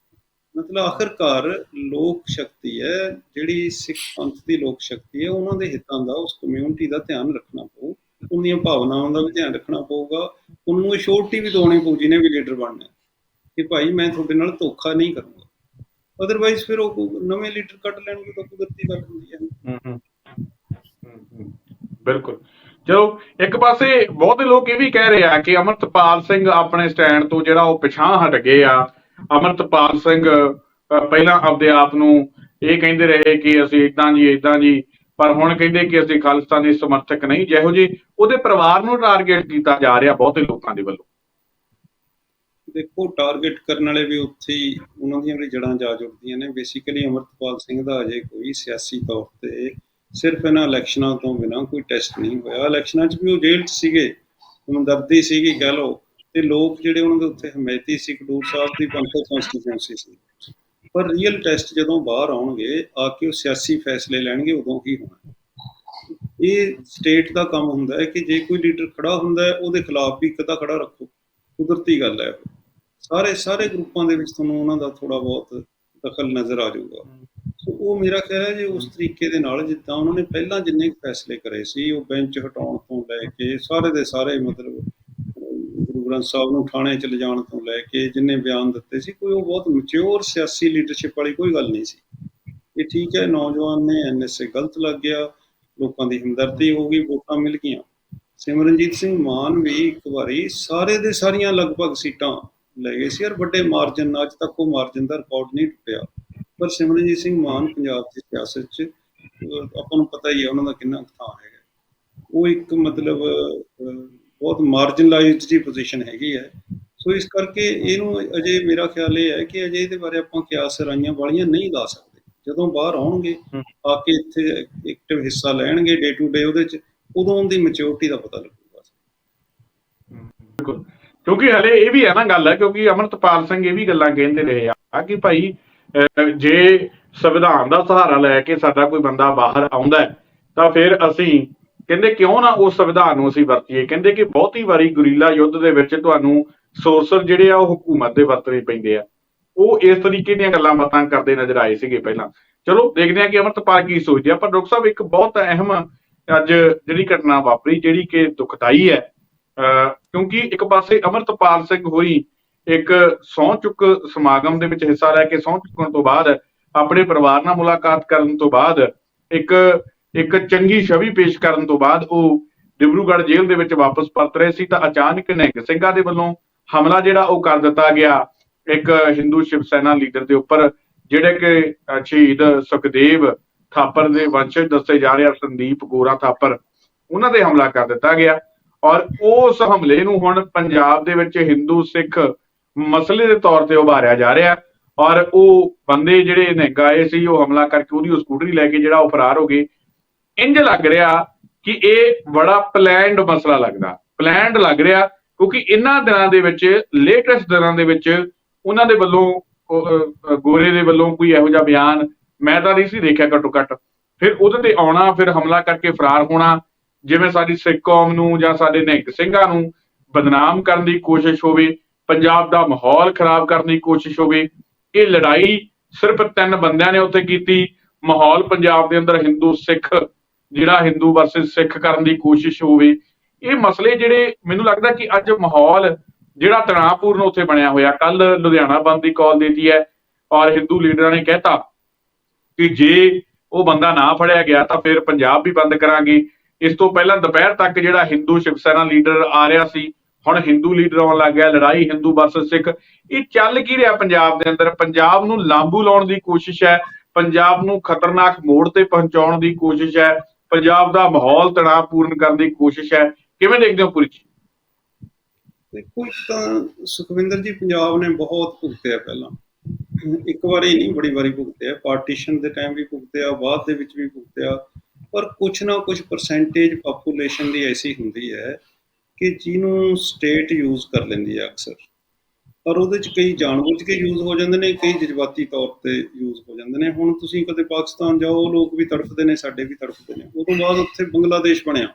ਮਤਲਬ ਆਖਰਕਾਰ ਲੋਕ ਸ਼ਕਤੀ ਹੈ ਜਿਹੜੀ ਸਿੱਖ ਪੰਥ ਦੀ ਲੋਕ ਸ਼ਕਤੀ ਹੈ ਉਹਨਾਂ ਦੇ ਹਿੱਤਾਂ ਦਾ ਉਸ ਕਮਿਊਨਿਟੀ ਦਾ ਧਿਆਨ ਰੱਖਣਾ ਪਊ। ਉਹਦੀਆਂ ਭਾਵਨਾਵਾਂ ਦਾ ਵੀ ਧਿਆਨ ਰੱਖਣਾ ਪਊਗਾ, ਉਹਨੂੰ ਅਸ਼ੋਰਟੀ ਵੀ ਦਿਵਾਉਣੀ ਪਊ, ਜਿਹਨੇ ਵੀ ਲੀਡਰ ਬਣਨਾ ਕਿ ਭਾਈ ਮੈਂ ਤੁਹਾਡੇ ਨਾਲ ਧੋਖਾ ਨਹੀਂ ਕਰੂੰਗਾ। ਅਦਰਵਾਈਜ਼ ਫਿਰ ਉਹ ਨਵੇਂ ਲੀਡਰ ਕੱਢ ਲੈਣਗੇ ਤਾਂ ਕੁਦਰਤੀ ਗੱਲ ਹੁੰਦੀ ਹੈ। ਬਿਲਕੁਲ। ਚਲੋ, ਇੱਕ ਪਾਸੇ ਬਹੁਤੇ ਲੋਕ ਇਹ ਵੀ ਕਹਿ ਰਹੇ ਆ ਕਿ ਅਮਰਤਪਾਲ ਸਿੰਘ ਆਪਣੇ ਸਟੈਂਡ ਤੋਂ ਜਿਹੜਾ ਉਹ ਪਿਛਾਂ ਹਟ ਗਏ ਆ। ਅਮਰਤਪਾਲ ਸਿੰਘ ਪਹਿਲਾਂ ਆਪਦੇ ਆਪ ਨੂੰ ਇਹ ਕਹਿੰਦੇ ਰਹੇ ਕਿ ਅਸੀਂ ਇਦਾਂ ਜੀ ਇਦਾਂ ਜੀ ਪਰ ਹੁਣ ਕਹਿੰਦੇ ਕਿ ਅਸੀਂ ਖਾਲਿਸਤਾਨੀ ਸਮਰਥਕ ਨਹੀਂ, ਜਿਹੋ ਜੀ ਉਹਦੇ ਪਰਿਵਾਰ ਨੂੰ ਟਾਰਗੇਟ ਕੀਤਾ ਜਾ ਰਿਹਾ ਬਹੁਤੇ ਲੋਕਾਂ ਦੇ ਵੱਲੋਂ। ਦੇਖੋ ਟਾਰਗੇਟ ਕਰਨ ਵਾਲੇ ਵੀ ਉੱਥੇ ਹੀ ਉਹਨਾਂ ਦੀਆਂ ਵੀ ਜੜਾਂ ਜਾ ਜੁੜਦੀਆਂ ਨੇ। ਬੇਸਿਕਲੀ ਅਮਰਤਪਾਲ ਸਿੰਘ ਦਾ ਅਜੇ ਕੋਈ ਸਿਆਸੀ ਤੌਰ ਤੇ ਸਿਰਫ ਇਹਨਾਂ ਇਲੈਕਸ਼ਨਾਂ ਤੋਂ ਬਿਨਾ ਕੋਈ ਟੈਸਟ ਨਹੀਂ ਹੋਇਆ। ਇਲੈਕਸ਼ਨਾਂ 'ਚ ਵੀ ਉਹ ਜੇਲ੍ਹ 'ਚ ਸੀਗੇ, ਹਮਦਰਦੀ ਸੀਗੀ ਕਹਿ ਲਓ। ਤੇ ਲੋਕ ਜਿਹੜੇ ਉਹਨਾਂ ਦੇ ਉੱਤੇ ਹਮਾਇਤੀ ਸੀ ਖਡੂਰ ਸਾਹਿਬ ਦੀ ਪੰਥਕ ਕਨਸਟੀਟਿਊਂਸੀ ਸੀ। ਪਰ ਰੀਅਲ ਟੈਸਟ ਜਦੋਂ ਬਾਹਰ ਆਉਣਗੇ, ਆ ਕੇ ਉਹ ਸਿਆਸੀ ਫੈਸਲੇ ਲੈਣਗੇ, ਉਦੋਂ ਹੀ ਹੋਣਾ। ਇਹ ਸਟੇਟ ਦਾ ਕੰਮ ਹੁੰਦਾ ਹੈ ਕਿ ਜੇ ਕੋਈ ਲੀਡਰ ਖੜਾ ਹੁੰਦਾ ਹੈ, ਉਹਦੇ ਖਿਲਾਫ ਵੀ ਇੱਕ ਖੜਾ ਰੱਖੋ। ਕੁਦਰਤੀ ਗੱਲ ਹੈ। ਸਾਰੇ ਸਾਰੇ ਗਰੁੱਪਾਂ ਦੇ ਵਿੱਚ ਤੁਹਾਨੂੰ ਉਹਨਾਂ ਦਾ ਥੋੜਾ ਬਹੁਤ ਦਖਲ ਨਜ਼ਰ ਆ ਜਾਊਗਾ। ਸੋ ਉਹ ਮੇਰਾ ਖਿਆਲ ਹੈ ਜੇ ਉਸ ਤਰੀਕੇ ਦੇ ਨਾਲ ਜਿੱਦਾਂ ਉਹਨਾਂ ਨੇ ਪਹਿਲਾਂ ਜਿੰਨੇ ਫੈਸਲੇ ਕਰੇ ਸੀ, ਉਹ ਬੈਂਚ ਹਟਾਉਣ ਤੋਂ ਲੈ ਕੇ ਸਾਰੇ ਦੇ ਸਾਰੇ ਮਤਲਬ ਗੁਰੂ ਗ੍ਰੰਥ ਸਾਹਿਬ ਨੂੰ ਥਾਣੇ ਚ ਲਿਜਾਣ ਤੋਂ ਲੈ ਕੇ ਜਿੰਨੇ ਬਿਆਨ ਦਿੱਤੇ ਸੀ, ਕੋਈ ਉਹ ਬਹੁਤ ਮੈਚੁਰ ਸਿਆਸੀ ਲੀਡਰਸ਼ਿਪ ਵਾਲੀ ਕੋਈ ਗੱਲ ਨਹੀਂ ਸੀ। ਇਹ ਠੀਕ ਹੈ, ਨੌਜਵਾਨ ਨੇ ਐਨਐਸਏ ਗਲਤ ਲੱਗ ਗਿਆ, ਲੋਕਾਂ ਦੀ ਹਮਦਰਦੀ ਹੋ ਗਈ, ਵੋਟਾਂ ਮਿਲ ਗਈਆਂ। ਸਿਮਰਨਜੀਤ ਸਿੰਘ ਮਾਨ ਵੀ ਇੱਕ ਵਾਰੀ ਸਾਰੇ ਦੇ ਸਾਰੀਆਂ ਲਗਭਗ ਸੀਟਾਂ ਲੈ ਗਏ ਸੀ ਔਰ ਵੱਡੇ ਮਾਰਜਨ ਨਾਲ ਅੱਜ ਤੱਕ ਉਹ ਮਾਰਜਨ ਦਾ ਰਿਕਾਰਡ ਨਹੀਂ ਟੁੱਟਿਆ। ਪਰ ਸਿਮਰਨਜੀਤ ਸਿੰਘ ਮਾਨ ਪੰਜਾਬ ਦੀ ਸਿਆਸਤ 'ਚ ਆਪਾਂ ਨੂੰ ਪਤਾ ਹੀ ਹੈ, ਉਹਨਾਂ ਦਾ ਕਿੰਨਾ ਕੁ ਥਾਂ ਹੈਗਾ। ਉਹ ਇੱਕ ਮਤਲਬ ਬਹੁਤ ਮਾਰਜਨਲਾਈਜ਼ਡ ਜੀ ਪੋਜੀਸ਼ਨ ਹੈਗੀ ਹੈ। ਸੋ ਇਸ ਕਰਕੇ ਇਹਨੂੰ ਅਜੇ ਮੇਰਾ ਖਿਆਲ ਇਹ ਹੈ ਕਿ ਅਜੇ ਇਹਦੇ ਬਾਰੇ ਆਪਾਂ ਕਿਆਸ ਰਾਈਆਂ ਵਾਲੀਆਂ ਨਹੀਂ ਲਾ ਸਕਦੇ। ਜਦੋਂ ਬਾਹਰ ਆਉਣਗੇ। ਆ ਕੇ ਇੱਥੇ ਐਕਟਿਵ ਹਿੱਸਾ ਲੈਣਗੇ ਡੇ ਟੂ ਡੇ ਉਹਦੇ ਚ ਉਦੋਂ ਉਹਦੀ ਮੈਚੁਰਿਟੀ ਦਾ ਪਤਾ ਲੱਗੂਗਾ। ਬਿਲਕੁਲ। ਕਿਉਂਕਿ ਹਲੇ ਇਹ ਵੀ ਹੈ ਨਾ ਗੱਲ ਹੈ ਕਿਉਂਕਿ ਅਮਰਤਪਾਲ ਸਿੰਘ ਇਹ ਵੀ ਗੱਲਾਂ ਕਹਿੰਦੇ ਰਹੇ ਆ ਕਿ ਭਾਈ ਜੇ ਸੰਵਿਧਾਨ ਦਾ ਸਹਾਰਾ ਲੈ ਕੇ ਸਾਡਾ ਕੋਈ ਬੰਦਾ ਬਾਹਰ ਆਉਂਦਾ ਤਾਂ ਫਿਰ ਅਸੀਂ ਕਹਿੰਦੇ ਕਿਉਂ ਨਾ ਉਸ ਸੰਵਿਧਾਨ ਨੂੰ ਅਸੀਂ ਵਰਤੀਏ? ਕਹਿੰਦੇ ਕਿ ਬਹੁਤੀ ਵਾਰੀ ਗੁਰੀਲਾ ਯੁੱਧ ਦੇ ਵਿੱਚ ਤੁਹਾਨੂੰ ਸੋਰਸਰ ਜਿਹੜੇ ਆ ਉਹ ਹਕੂਮਤ ਦੇ ਵਰਤਣੇ ਪੈਂਦੇ ਆ। ਉਹ ਇਸ ਤਰੀਕੇ ਦੀਆਂ ਗੱਲਾਂ ਬਾਤਾਂ ਕਰਦੇ ਨਜ਼ਰ ਆਏ ਸੀਗੇ ਪਹਿਲਾਂ। ਚਲੋ, ਦੇਖਦੇ ਹਾਂ ਕਿ ਅਮਰਤਪਾਲ ਕੀ ਸੋਚਦੇ ਆ। ਪਰ ਡਾਕਟਰ ਸਾਹਿਬ, ਇੱਕ ਬਹੁਤ ਅਹਿਮ ਅੱਜ ਜਿਹੜੀ ਘਟਨਾ ਵਾਪਰੀ, ਜਿਹੜੀ ਕਿ ਦੁਖਦਾਈ ਹੈ, ਅਹ ਕਿਉਂਕਿ ਇੱਕ ਪਾਸੇ ਅਮਰਤਪਾਲ ਸਿੰਘ ਹੋਈ ਇੱਕ ਸਹੁੰ ਚੁੱਕ ਸਮਾਗਮ ਦੇ ਵਿੱਚ ਹਿੱਸਾ ਲੈ ਕੇ ਸਹੁੰ ਚੁੱਕਣ ਤੋਂ ਬਾਅਦ ਆਪਣੇ ਪਰਿਵਾਰ ਨਾਲ ਮੁਲਾਕਾਤ ਕਰਨ ਤੋਂ ਬਾਅਦ ਇੱਕ ਇੱਕ ਚੰਗੀ ਛਵੀ ਪੇਸ਼ ਕਰਨ ਤੋਂ ਬਾਅਦ ਉਹ ਡਿਬਰੂਗੜ੍ਹ ਜੇਲ੍ਹ ਦੇ ਵਿੱਚ ਵਾਪਸ ਪਰਤ ਰਹੇ ਸੀ ਤਾਂ ਅਚਾਨਕ ਨਿਹੰਗ ਸਿੰਘਾਂ ਦੇ ਵੱਲੋਂ ਹਮਲਾ ਜਿਹੜਾ ਉਹ ਕਰ ਦਿੱਤਾ ਗਿਆ। ਇੱਕ ਹਿੰਦੂ ਸ਼ਿਵ ਸੈਨਾ ਲੀਡਰ ਦੇ ਉੱਪਰ, ਜਿਹੜੇ ਕਿ ਸ਼ਹੀਦ ਸੁਖਦੇਵ ਥਾਪਰ ਦੇ ਵੰਸ਼ਜ ਦੱਸੇ ਜਾ ਰਹੇ ਆ, ਸੰਦੀਪ ਗੋਰਾ ਥਾਪਰ, ਉਹਨਾਂ ਤੇ ਹਮਲਾ ਕਰ ਦਿੱਤਾ ਗਿਆ। ਔਰ ਉਸ ਹਮਲੇ ਨੂੰ ਹੁਣ ਪੰਜਾਬ ਦੇ ਵਿੱਚ ਹਿੰਦੂ ਸਿੱਖ ਮਸਲੇ ਦੇ ਤੌਰ ਤੇ ਉਭਾਰਿਆ ਜਾ ਰਿਹਾ। ਔਰ ਉਹ ਬੰਦੇ ਜਿਹੜੇ ਨਿਹੰਗ ਆਏ ਸੀ, ਉਹ ਹਮਲਾ ਕਰਕੇ ਉਹਦੀ ਉਹ ਸਕੂਟਰੀ ਲੈ ਕੇ ਜਿਹੜਾ ਉਹ ਫਰਾਰ ਹੋ ਗਏ। ਇੰਜ ਲੱਗ ਰਿਹਾ ਕਿ ਇਹ ਬੜਾ ਪਲੈਨਡ ਮਸਲਾ ਲੱਗਦਾ। ਪਲੈਨਡ ਲੱਗ ਰਿਹਾ ਕਿਉਂਕਿ ਇਹਨਾਂ ਦਿਨਾਂ ਦੇ ਵਿੱਚ ਲੇਟੈਸਟ ਦਿਨਾਂ ਦੇ ਵਿੱਚ ਉਹਨਾਂ ਦੇ ਵੱਲੋਂ ਗੋਰੇ ਦੇ ਵੱਲੋਂ ਕੋਈ ਇਹੋ ਜਿਹਾ ਬਿਆਨ ਮੈਂ ਤਾਂ ਨਹੀਂ ਸੀ ਦੇਖਿਆ ਘੱਟੋ ਘੱਟ। ਫਿਰ ਉਹਦੇ ਤੇ ਆਉਣਾ, ਫਿਰ ਹਮਲਾ ਕਰਕੇ ਫਰਾਰ ਹੋਣਾ, ਜਿਵੇਂ ਸਾਡੀ ਸਿੱਖ ਕੌਮ ਨੂੰ ਜਾਂ ਸਾਡੇ ਨਿਹੰਗ ਸਿੰਘਾਂ ਨੂੰ ਬਦਨਾਮ ਕਰਨ ਦੀ ਕੋਸ਼ਿਸ਼ ਹੋਵੇ, ਪੰਜਾਬ ਦਾ ਮਾਹੌਲ ਖਰਾਬ ਕਰਨ ਦੀ ਕੋਸ਼ਿਸ਼ ਹੋਵੇ, ਇਹ ਲੜਾਈ ਸਿਰਫ ਤਿੰਨ ਬੰਦਿਆਂ ਨੇ ਉੱਥੇ ਕੀਤੀ। ਮਾਹੌਲ ਪੰਜਾਬ ਦੇ ਅੰਦਰ ਹਿੰਦੂ, ਸਿੱਖ ਜਿਹੜਾ ਹਿੰਦੂ ਵਰਸਸ ਸਿੱਖ ਕਰਨ ਦੀ ਕੋਸ਼ਿਸ਼ ਹੋਵੇ, ਇਹ ਮਸਲੇ ਜਿਹੜੇ ਮੈਨੂੰ ਲੱਗਦਾ ਕਿ ਅੱਜ ਮਾਹੌਲ ਜਿਹੜਾ ਤਣਾਅਪੂਰਨ ਉੱਥੇ ਬਣਿਆ ਹੋਇਆ ਕੱਲ ਲੁਧਿਆਣਾ ਬੰਦ ਦੀ ਕਾਲ ਦਿੱਤੀ ਹੈ, ਔਰ ਹਿੰਦੂ ਲੀਡਰਾਂ ਨੇ ਕਹਿਤਾ ਕਿ ਜੇ ਉਹ ਬੰਦਾ ਨਾ ਫੜਿਆ ਗਿਆ ਤਾਂ ਫਿਰ ਪੰਜਾਬ ਵੀ ਬੰਦ ਕਰਾਂਗੇ। ਇਸ ਤੋਂ ਪਹਿਲਾਂ ਦੁਪਹਿਰ ਤੱਕ ਜਿਹੜਾ ਹਿੰਦੂ ਸ਼ਿਵ ਸੈਨਾ ਲੀਡਰ ਆ ਰਿਹਾ ਸੀ, ਹੁਣ ਹਿੰਦੂ ਲੀਡਰ ਆਉਣ ਲੱਗ ਗਿਆ, ਲੜਾਈ ਹਿੰਦੂ ਵਰਸਸ ਸਿੱਖ, ਇਹ ਚੱਲ ਕੀ ਰਿਹਾ ਪੰਜਾਬ ਦੇ ਅੰਦਰ? ਪੰਜਾਬ ਨੂੰ ਲਾਂਬੂ ਲਾਉਣ ਦੀ ਕੋਸ਼ਿਸ਼ ਹੈ, ਪੰਜਾਬ ਨੂੰ ਖਤਰਨਾਕ ਮੋੜ ਤੇ ਪਹੁੰਚਾਉਣ ਦੀ ਕੋਸ਼ਿਸ਼ ਹੈ। ਪੰਜਾਬ ਦਾ ਮਾਹੌਲ ਤਣਾਅਪੂਰਨ ਕਰਨ ਦੀ ਕੋਸ਼ਿਸ਼ ਹੈ। ਕਿਵੇਂ ਦੇਖਦੇ ਹੋ ਪੂਰੀ ਚੀਜ਼? ਦੇਖੋ, ਇੱਕ ਤਾਂ ਸੁਖਵਿੰਦਰ ਜੀ, ਪੰਜਾਬ ਨੇ ਬਹੁਤ ਭੁਗਤਿਆ ਪਹਿਲਾਂ। ਇੱਕ ਵਾਰੀ ਨਹੀਂ, ਬੜੀ ਵਾਰੀ ਭੁਗਤਿਆ। ਪਾਰਟੀਸ਼ਨ ਦੇ ਟਾਈਮ ਵੀ ਭੁਗਤਿਆ, ਬਾਅਦ ਦੇ ਵਿੱਚ ਵੀ ਭੁਗਤਿਆ। ਪਰ ਕੁਛ ਨਾ ਕੁਛ ਪਰਸੈਂਟੇਜ ਪਾਪੂਲੇਸ਼ਨ ਦੀ ਐਸੀ ਹੁੰਦੀ ਹੈ ਕਿ ਜਿਹਨੂੰ ਸਟੇਟ ਯੂਜ਼ ਕਰ ਲੈਂਦੀ ਹੈ ਅਕਸਰ। ਪਰ ਉਹਦੇ ਚ ਕਈ ਜਾਣਬੁੱਝ ਕੇ ਯੂਜ਼ ਹੋ ਜਾਂਦੇ ਨੇ, ਕਈ ਜਜ਼ਬਾਤੀ ਤੌਰ ਤੇ ਯੂਜ਼ ਹੋ ਜਾਂਦੇ ਨੇ। ਹੁਣ ਤੁਸੀਂ ਕਦੇ ਪਾਕਿਸਤਾਨ ਜਾਓ ਉਹ ਲੋਕ ਵੀ ਤੜਫਦੇ ਨੇ, ਸਾਡੇ ਵੀ ਤੜਫਦੇ ਨੇ। ਉਹ ਤੋਂ ਬਾਅਦ ਉੱਥੇ ਬੰਗਲਾਦੇਸ਼ ਬਣਿਆ।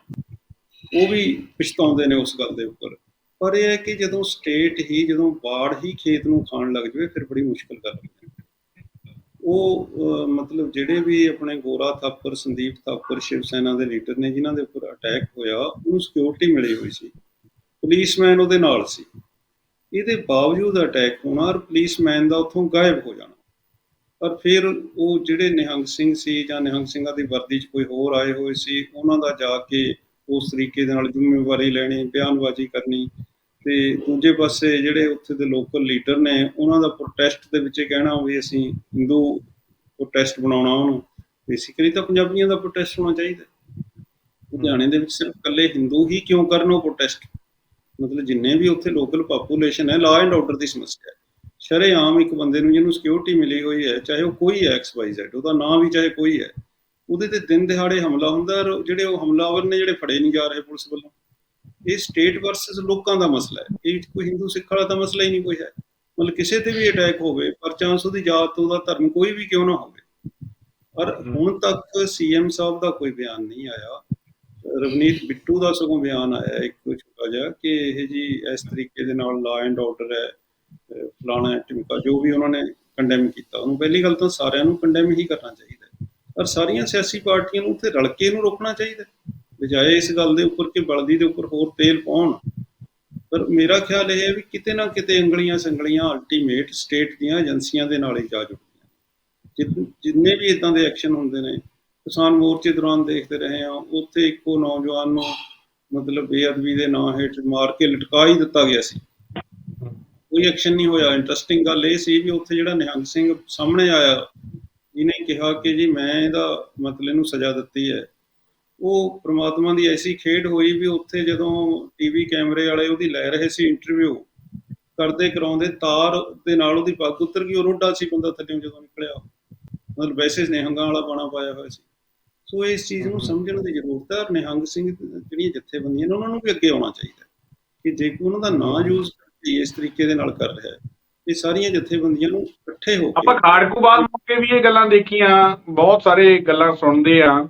ਉਹ ਵੀ ਪਛਤਾਉਂਦੇ ਨੇ ਉਸ ਗੱਲ ਦੇ ਉੱਪਰ। ਪਰ ਇਹ ਹੈ ਕਿ ਜਦੋਂ ਸਟੇਟ ਹੀ, ਜਦੋਂ ਬਾੜ ਹੀ ਖੇਤ ਨੂੰ ਖਾਣ ਲੱਗ ਜਾਵੇ, ਫਿਰ ਬੜੀ ਮੁਸ਼ਕਲ ਗੱਲ ਹੈ। ਉਹ ਮਤਲਬ ਜਿਹੜੇ ਵੀ ਆਪਣੇ ਗੋਰਾ ਥਾਪਰ, ਸੰਦੀਪ ਥਾਪਰ, ਸ਼ਿਵ ਸੈਨਾ ਦੇ ਲੀਡਰ ਨੇ, ਜਿਨ੍ਹਾਂ ਦੇ ਉੱਪਰ ਅਟੈਕ ਹੋਇਆ, ਉਹਨੂੰ ਸਿਕਿਉਰਿਟੀ ਮਿਲੀ ਹੋਈ ਸੀ। ਪੁਲਿਸਮੈਨ ਉਹਦੇ ਨਾਲ ਸੀ। ਇਹਦੇ ਬਾਵਜੂਦ ਅਟੈਕ ਹੋਣਾ ਔਰ ਪੁਲਿਸਮੈਨ ਦਾ ਉੱਥੋਂ ਗਾਇਬ ਹੋ ਜਾਣਾ। ਪਰ ਫਿਰ ਉਹ ਜਿਹੜੇ ਨਿਹੰਗ ਸਿੰਘ ਸੀ ਜਾਂ ਨਿਹੰਗ ਸਿੰਘਾਂ ਦੀ ਵਰਦੀ 'ਚ ਕੋਈ ਹੋਰ ਆਏ ਹੋਏ ਸੀ, ਉਹਨਾਂ ਦਾ ਜਾ ਕੇ ਉਸ ਤਰੀਕੇ ਦੇ ਨਾਲ ਜ਼ਿੰਮੇਵਾਰੀ ਲੈਣੀ, ਬਿਆਨਬਾਜ਼ੀ ਕਰਨੀ ਤੇ ਦੂਜੇ ਪਾਸੇ ਜਿਹੜੇ ਉੱਥੇ ਦੇ ਲੋਕਲ ਲੀਡਰ ਨੇ, ਉਹਨਾਂ ਦਾ ਪ੍ਰੋਟੈਸਟ ਦੇ ਵਿੱਚ ਕਹਿਣਾ ਵੀ ਅਸੀਂ ਹਿੰਦੂ ਪ੍ਰੋਟੈਸਟ ਬਣਾਉਣਾ ਉਹਨੂੰ। ਬੇਸਿਕਲੀ ਤਾਂ ਪੰਜਾਬੀਆਂ ਦਾ ਪ੍ਰੋਟੈਸਟ ਹੋਣਾ ਚਾਹੀਦਾ। ਲੁਧਿਆਣੇ ਦੇ ਵਿੱਚ ਸਿਰਫ ਇਕੱਲੇ ਹਿੰਦੂ ਹੀ ਕਿਉਂ ਕਰਨ ਉਹ ਪ੍ਰੋਟੈਸਟ ਮਤਲਬ ਜਿੰਨੇ ਵੀ ਉੱਥੇ ਲੋਕਲ ਪਾਪੂਲੇਸ਼ਨ ਹੈ ਲਾ ਐਂਡ ਆਰਡਰ ਦੀ ਸਮੱਸਿਆ ਹੈ। ਸ਼ਰੇਆਮ ਇੱਕ ਬੰਦੇ ਨੂੰ ਜਿਹਨੂੰ ਸਿਕਿਉਰਿਟੀ ਮਿਲੀ ਹੋਈ ਹੈ, ਚਾਹੇ ਉਹ ਕੋਈ ਹੈ ਐਕਸ ਵਾਈ ਜ਼ੈਡ ਉਹਦਾ ਨਾਂ ਵੀ ਚਾਹੇ ਕੋਈ ਹੈ, ਉਹਦੇ ਤੇ ਦਿਨ ਦਿਹਾੜੇ ਹਮਲਾ ਹੁੰਦਾ ਜਿਹੜੇ ਉਹ ਹਮਲਾਵਰ ਨੇ ਜਿਹੜੇ ਫੜੇ ਨਹੀਂ ਜਾ ਰਹੇ ਪੁਲਿਸ ਵੱਲੋਂ। ਇਹ ਸਟੇਟ ਵਰਸਸ ਲੋਕਾਂ ਦਾ ਮਸਲਾ ਹੈ। ਇਹ ਕੋਈ ਹਿੰਦੂ ਸਿੱਖ ਵਾਲਾ ਤਾਂ ਮਸਲਾ ਹੀ ਨਹੀਂ ਕੋਈ ਹੈ। ਮਤਲਬ ਕਿਸੇ ਤੇ ਵੀ ਅਟੈਕ ਹੋਵੇ, ਪਰ ਚਾਂਸ ਉਹਦੀ ਜਾਤ, ਉਹਦਾ ਧਰਮ ਕੋਈ ਵੀ ਕਿਉਂ ਨਾ ਹੋਵੇ। ਪਰ ਹੁਣ ਤੱਕ ਸੀਐਮ ਸਾਹਿਬ ਦਾ ਕੋਈ ਬਿਆਨ ਨਹੀਂ ਆਇਆ। ਰਵਨੀਤ ਬਿੱਟੂ ਦਾ ਸਗੋਂ ਬਿਆਨ ਆਇਆ ਇੱਕ ਛੋਟਾ ਜਿਹਾ ਕਿ ਇਹ ਜੀ ਇਸ ਤਰੀਕੇ ਦੇ ਨਾਲ ਲਾ ਐਂਡ ਆਰਡਰ ਹੈ ਫਲਾਣਾ ਹੈ, ਟਿਮਕਾ ਜੋ ਵੀ ਉਹਨਾਂ ਨੇ ਕੰਡੈਮ ਕੀਤਾ ਉਹਨੂੰ ਪਹਿਲੀ ਗੱਲ ਤਾਂ ਸਾਰਿਆਂ ਨੂੰ ਕੰਡੈਮ ਹੀ ਕਰਨਾ ਚਾਹੀਦਾ ਹੈ। ਔਰ ਸਾਰੀਆਂ ਸਿਆਸੀ ਪਾਰਟੀਆਂ ਨੂੰ ਉੱਥੇ ਰਲ ਕੇ ਇਹਨੂੰ ਰੋਕਣਾ ਚਾਹੀਦਾ ਬਜਾਏ ਇਸ ਗੱਲ ਦੇ ਉੱਪਰ ਕਿ ਬਲਦੀ ਦੇ ਉੱਪਰ ਹੋਰ ਤੇਲ ਪਾਉਣ। ਪਰ ਮੇਰਾ ਖਿਆਲ ਇਹ ਹੈ ਵੀ ਕਿਤੇ ਨਾ ਕਿਤੇ ਉਂਗਲੀਆਂ ਸੰਗਲੀਆਂ ਅਲਟੀਮੇਟ ਸਟੇਟ ਦੀਆਂ ਏਜੰਸੀਆਂ ਦੇ ਨਾਲ ਹੀ ਜਾ ਜੁੜਦੀਆਂ ਜਿ- ਜਿੰਨੇ ਵੀ ਇਦਾਂ ਦੇ ਐਕਸ਼ਨ ਹੁੰਦੇ ਨੇ ਕਿਸਾਨ ਮੋਰਚੇ ਦੌਰਾਨ ਦੇਖਦੇ ਰਹੇ ਆ ਉੱਥੇ ਇੱਕੋ ਨੌਜਵਾਨ ਨੂੰ ਮਤਲਬ ਬੇਅਦਬੀ ਦੇ ਨਾਂ ਹੇਠ ਮਾਰ ਕੇ ਲਟਕਾ ਹੀ ਦਿੱਤਾ ਗਿਆ ਸੀ। ਕੋਈ ਐਕਸ਼ਨ ਨਹੀਂ ਹੋਇਆ। ਇੰਟਰਸਟਿੰਗ ਗੱਲ ਇਹ ਸੀ ਵੀ ਉੱਥੇ ਜਿਹੜਾ ਨਿਹੰਗ ਸਿੰਘ ਸਾਹਮਣੇ ਆਇਆ ਜਿਹਨੇ ਕਿਹਾ ਕਿ ਜੀ ਮੈਂ ਇਹਦਾ ਮਤਲਬ ਇਹਨੂੰ ਸਜ਼ਾ ਦਿੱਤੀ ਹੈ। ਉਹ ਪ੍ਰਮਾਤਮਾ ਦੀ ਐਸੀ ਖੇਡ ਹੋਈ ਵੀ ਉੱਥੇ ਜਦੋਂ ਟੀਵੀ ਕੈਮਰੇ ਵਾਲੇ ਉਹਦੀ ਲੈ ਰਹੇ ਸੀ ਇੰਟਰਵਿਊ ਕਰਦੇ ਕਰਾਉਂਦੇ ਤਾਰ ਦੇ ਨਾਲ ਉਹਦੀ ਪੱਗ ਉਤਰ ਗਈ, ਉਹ ਰੋਡਾ ਸੀ ਬੰਦਾ ਥੱਲੇ ਜਦੋਂ ਨਿਕਲਿਆ। ਮਤਲਬ ਵੈਸੇ ਨਿਹੰਗਾਂ ਵਾਲਾ ਬਾਣਾ ਪਾਇਆ ਹੋਇਆ ਸੀ। ਸੋ ਇਸ ਚੀਜ਼ ਨੂੰ ਸਮਝਣ ਦੀ ਜ਼ਰੂਰਤ ਹੈ ਨਿਹੰਗ ਸਿੰਘ ਜਿਹੜੀਆਂ ਜਥੇਬੰਦੀਆਂ ਨੇ ਉਹਨਾਂ ਨੂੰ ਵੀ ਅੱਗੇ ਆਉਣਾ ਚਾਹੀਦਾ ਕਿ ਜੇ ਕੋਈ ਉਹਨਾਂ ਦਾ ਨਾਂ ਯੂਜ਼ ਕਰਕੇ ਇਸ ਤਰੀਕੇ ਦੇ ਨਾਲ ਕਰ ਰਿਹਾ ਹੈ ਇਹ ਸਾਰੀਆਂ ਜਥੇਬੰਦੀਆਂ ਨੂੰ ਇਕੱਠੇ ਹੋ ਆਪਾਂ ਕੇ ਖਾੜਕੂਬਾਦ ਮੌਕੇ ਵੀ ਇਹ ਗੱਲਾਂ ਦੇਖੀਆਂ ਬਹੁਤ ਸਾਰੇ ਗੱਲਾਂ ਸੁਣਦੇ ਆ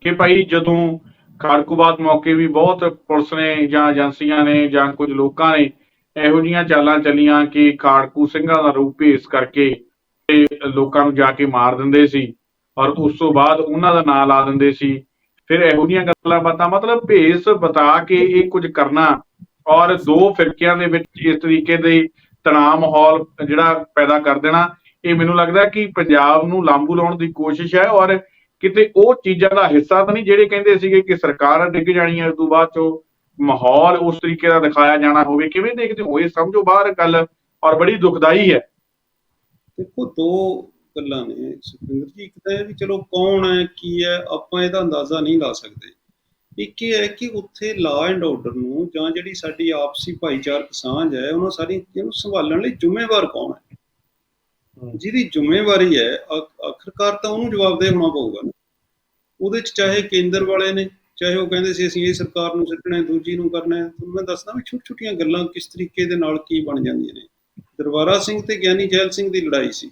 ਕਿ ਭਾਈ ਜਦੋਂ ਖਾੜਕੂਬਾਦ ਮੌਕੇ ਵੀ ਬਹੁਤ ਪੁਲਿਸ ਨੇ ਜਾਂ ਏਜੰਸੀਆਂ ਨੇ ਜਾਂ ਕੁਝ ਲੋਕਾਂ ਨੇ ਇਹੋ ਜੀਆਂ ਚਾਲਾਂ ਚੱਲੀਆਂ ਕਿ ਖਾੜਕੂ ਸਿੰਘਾਂ ਦਾ ਰੂਪ ਭੇਸ ਕਰਕੇ ਤੇ ਲੋਕਾਂ ਨੂੰ ਜਾ ਕੇ ਮਾਰ ਦਿੰਦੇ ਸੀ। ਔਰ ਉਸ ਤੋਂ ਬਾਅਦ ਉਹਨਾਂ ਦਾ ਨਾਂ ਲਾ ਦਿੰਦੇ ਸੀ। ਫਿਰ ਇਹੋ ਜੀਆਂ ਗੱਲਾਂ ਬਾਤਾਂ, ਮਤਲਬ ਭੇਸ ਬਤਾ ਕੇ ਇਹ ਕੁਝ ਕਰਨਾ ਔਰ ਦੋ ਫਿਰਕਿਆਂ ਦੇ ਵਿੱਚ ਇਸ ਤਰੀਕੇ ਦੇ ਤਣਾਅ ਮਾਹੌਲ ਜਿਹੜਾ ਪੈਦਾ ਕਰ ਦੇਣਾ, ਇਹ ਮੈਨੂੰ ਲੱਗਦਾ ਕਿ ਪੰਜਾਬ ਨੂੰ ਲਾਂਬੂ ਲਾਉਣ ਦੀ ਕੋਸ਼ਿਸ਼ ਹੈ ਔਰ ਕਿਤੇ ਉਹ ਚੀਜ਼ਾਂ ਦਾ ਹਿੱਸਾ ਤਾਂ ਨਹੀਂ ਜਿਹੜੇ ਕਹਿੰਦੇ ਸੀਗੇ ਕਿ ਸਰਕਾਰ ਡਿੱਗ ਜਾਣੀ ਹੈ, ਉਸ ਤੋਂ ਬਾਅਦ ਚੋਂ ਮਾਹੌਲ ਉਸ ਤਰੀਕੇ ਦਾ ਦਿਖਾਇਆ ਜਾਣਾ ਹੋਵੇ। ਕਿਵੇਂ ਦੇਖਦੇ ਹੋ? ਇਹ ਸਮਝੋ ਬਾਹਰ ਗੱਲ ਔਰ ਬੜੀ ਦੁਖਦਾਈ ਹੈ। ਦੇਖੋ, ਦੋ ਗੱਲਾਂ ਨੇ ਸੁਖਿੰਦਰ ਜੀ। ਇੱਕ ਤਾਂ ਇਹ ਵੀ ਚਲੋ ਕੌਣ ਹੈ ਕੀ ਹੈ ਆਪਾਂ ਇਹਦਾ ਅੰਦਾਜ਼ਾ ਨਹੀਂ ਲਾ ਸਕਦੇ। ਇੱਕ ਇਹ ਹੈ ਕਿ ਉੱਥੇ ਲਾ ਐਂਡ ਆਰਡਰ ਨੂੰ ਜਾਂ ਜਿਹੜੀ ਸਾਡੀ ਆਪਸੀ ਭਾਈਚਾਰਕ ਸਾਂਝ ਹੈ ਉਹਨਾਂ ਸਾਰੀ ਚੀਜ਼ਾਂ ਨੂੰ ਸੰਭਾਲਣ ਲਈ ਜ਼ਿੰਮੇਵਾਰ ਕੌਣ ਹੈ? ਜਿਹਦੀ ਜ਼ਿੰਮੇਵਾਰੀ ਹੈ ਆਖ- ਆਖਰਕਾਰ ਤਾਂ ਉਹਨੂੰ ਜਵਾਬਦੇਹ ਹੋਣਾ ਪਊਗਾ ਨਾ। ਉਹਦੇ ਚ ਚਾਹੇ ਕੇਂਦਰ ਵਾਲੇ ਨੇ ਚਾਹੇ ਉਹ ਕਹਿੰਦੇ ਸੀ ਅਸੀਂ ਇਹ ਸਰਕਾਰ ਨੂੰ ਸਿੱਟਣਾ ਹੈ ਦੂਜੀ ਨੂੰ ਕਰਨਾ ਹੈ। ਤੁਹਾਨੂੰ ਮੈਂ ਦੱਸਦਾ ਵੀ ਛੋਟੀ ਛੋਟੀਆਂ ਗੱਲਾਂ ਕਿਸ ਤਰੀਕੇ ਦੇ ਨਾਲ ਕੀ ਬਣ ਜਾਂਦੀਆਂ ਨੇ। ਦਰਬਾਰਾ ਸਿੰਘ ਤੇ ਗਿਆਨੀ ਜੈਲ ਸਿੰਘ ਦੀ ਲੜਾਈ ਸੀ।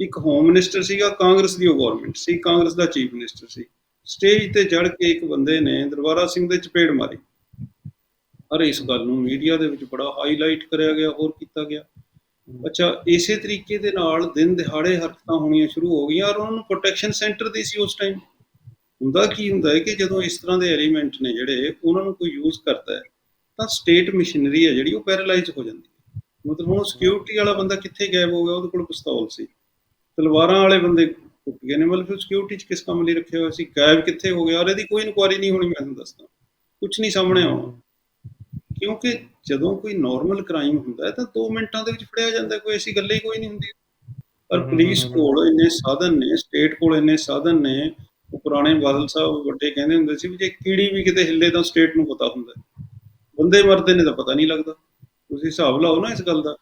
ਇੱਕ ਹੋਮ ਮਿਨਿਸਟਰ ਸੀਗਾ, ਕਾਂਗਰਸ ਦੀ ਉਹ ਗਵਰਨਮੈਂਟ ਸੀ, ਕਾਂਗਰਸ ਦਾ ਚੀਫ ਮਿਨਿਸਟਰ ਸੀ। ਸਟੇਜ ਤੇ ਚੜ ਕੇ ਇੱਕ ਬੰਦੇ ਨੇ ਦਰਬਾਰਾ ਸਿੰਘ ਦੇ ਚਪੇੜ ਮਾਰੀ। ਅਰੇ ਇਸ ਗੱਲ ਨੂੰ ਮੀਡੀਆ ਦੇ ਵਿੱਚ ਬੜਾ ਹਾਈਲਾਈਟ ਕਰਿਆ ਗਿਆ, ਹੋਰ ਕੀਤਾ ਗਿਆ। ਅੱਛਾ, ਇਸੇ ਤਰੀਕੇ ਦੇ ਨਾਲ ਦਿਨ ਦਿਹਾੜੇ ਹਰਕਤਾਂ ਹੋਣੀਆਂ ਸ਼ੁਰੂ ਹੋ ਗਈਆਂ ਔਰ ਉਹਨਾਂ ਨੂੰ ਪ੍ਰੋਟੈਕਸ਼ਨ ਸੈਂਟਰ ਦੀ ਸੀ ਉਸ ਟਾਈਮ ਹੁੰਦਾ ਕੀ ਹੁੰਦਾ ਹੈ ਕਿ ਜਦੋਂ ਇਸ ਤਰ੍ਹਾਂ ਦੇ ਐਲੀਮੈਂਟ ਨੇ ਜਿਹੜੇ ਉਹਨਾਂ ਨੂੰ ਕੋਈ ਯੂਜ਼ ਕਰਦਾ ਹੈ, ਤਾਂ ਸਟੇਟ ਮਸ਼ੀਨਰੀ ਹੈ ਜਿਹੜੀ ਉਹ ਪੈਰਾਲਾਈਜ਼ ਹੋ ਜਾਂਦੀ ਹੈ। ਮਤਲਬ ਹੁਣ ਸਿਕਿਉਰਿਟੀ ਵਾਲਾ ਬੰਦਾ ਕਿੱਥੇ ਗਾਇਬ ਹੋ ਗਿਆ? ਉਹਦੇ ਕੋਲ ਪਿਸਤੌਲ ਸੀ। ਤਲਵਾਰਾਂ ਵਾਲੇ ਬੰਦੇ ਕੁੱਟ ਗਏ ਨੇ। ਮਤਲਬ ਸਿਕਿਉਰਿਟੀ ਚ ਕਿਸ ਕੰਮ ਲਈ ਰੱਖਿਆ ਹੋਇਆ ਸੀ? ਗਾਇਬ ਕਿੱਥੇ ਹੋ ਗਿਆ? ਔਰ ਇਹਦੀ ਕੋਈ ਇਨਕੁਆਰੀ ਨਹੀਂ ਹੋਣੀ ਮੈਂ ਤੁਹਾਨੂੰ ਦੱਸਦਾ। ਕੁਝ ਨਹੀਂ ਸਾਹਮਣੇ ਆਉਣਾ। ਕਿਉਂਕਿ ਜਦੋਂ ਕੋਈ ਨਾਰਮਲ ਕ੍ਰਾਈਮ ਹੁੰਦਾ ਹੈ ਤਾਂ 2 ਮਿੰਟਾਂ ਦੇ ਵਿੱਚ ਫੜਿਆ ਜਾਂਦਾ ਕੋਈ ਐਸੀ ਗੱਲ ਹੀ ਕੋਈ ਨਹੀਂ ਹੁੰਦੀ। ਪਰ ਪੁਲਿਸ ਕੋਲ ਇੰਨੇ ਸਾਧਨ ਨੇ ਸਟੇਟ ਕੋਲ ਇੰਨੇ ਸਾਧਨ ਨੇ ਉਹ ਪੁਰਾਣੇ ਬਾਦਲ ਸਾਹਿਬ ਵੱਡੇ ਕਹਿੰਦੇ ਹੁੰਦੇ ਸੀ ਵੀ ਜੇ ਕੀੜੀ ਵੀ ਕਿਤੇ ਹਿੱਲੇ ਤਾਂ ਸਟੇਟ ਨੂੰ ਪਤਾ ਹੁੰਦਾ। ਬੰਦੇ ਮਰਦੇ ਨੇ ਤਾਂ ਪਤਾ ਨਹੀਂ ਲੱਗਦਾ। ਤੁਸੀਂ ਹਿਸਾਬ ਲਾਓ ਨਾ ਇਸ ਗੱਲ ਦਾ।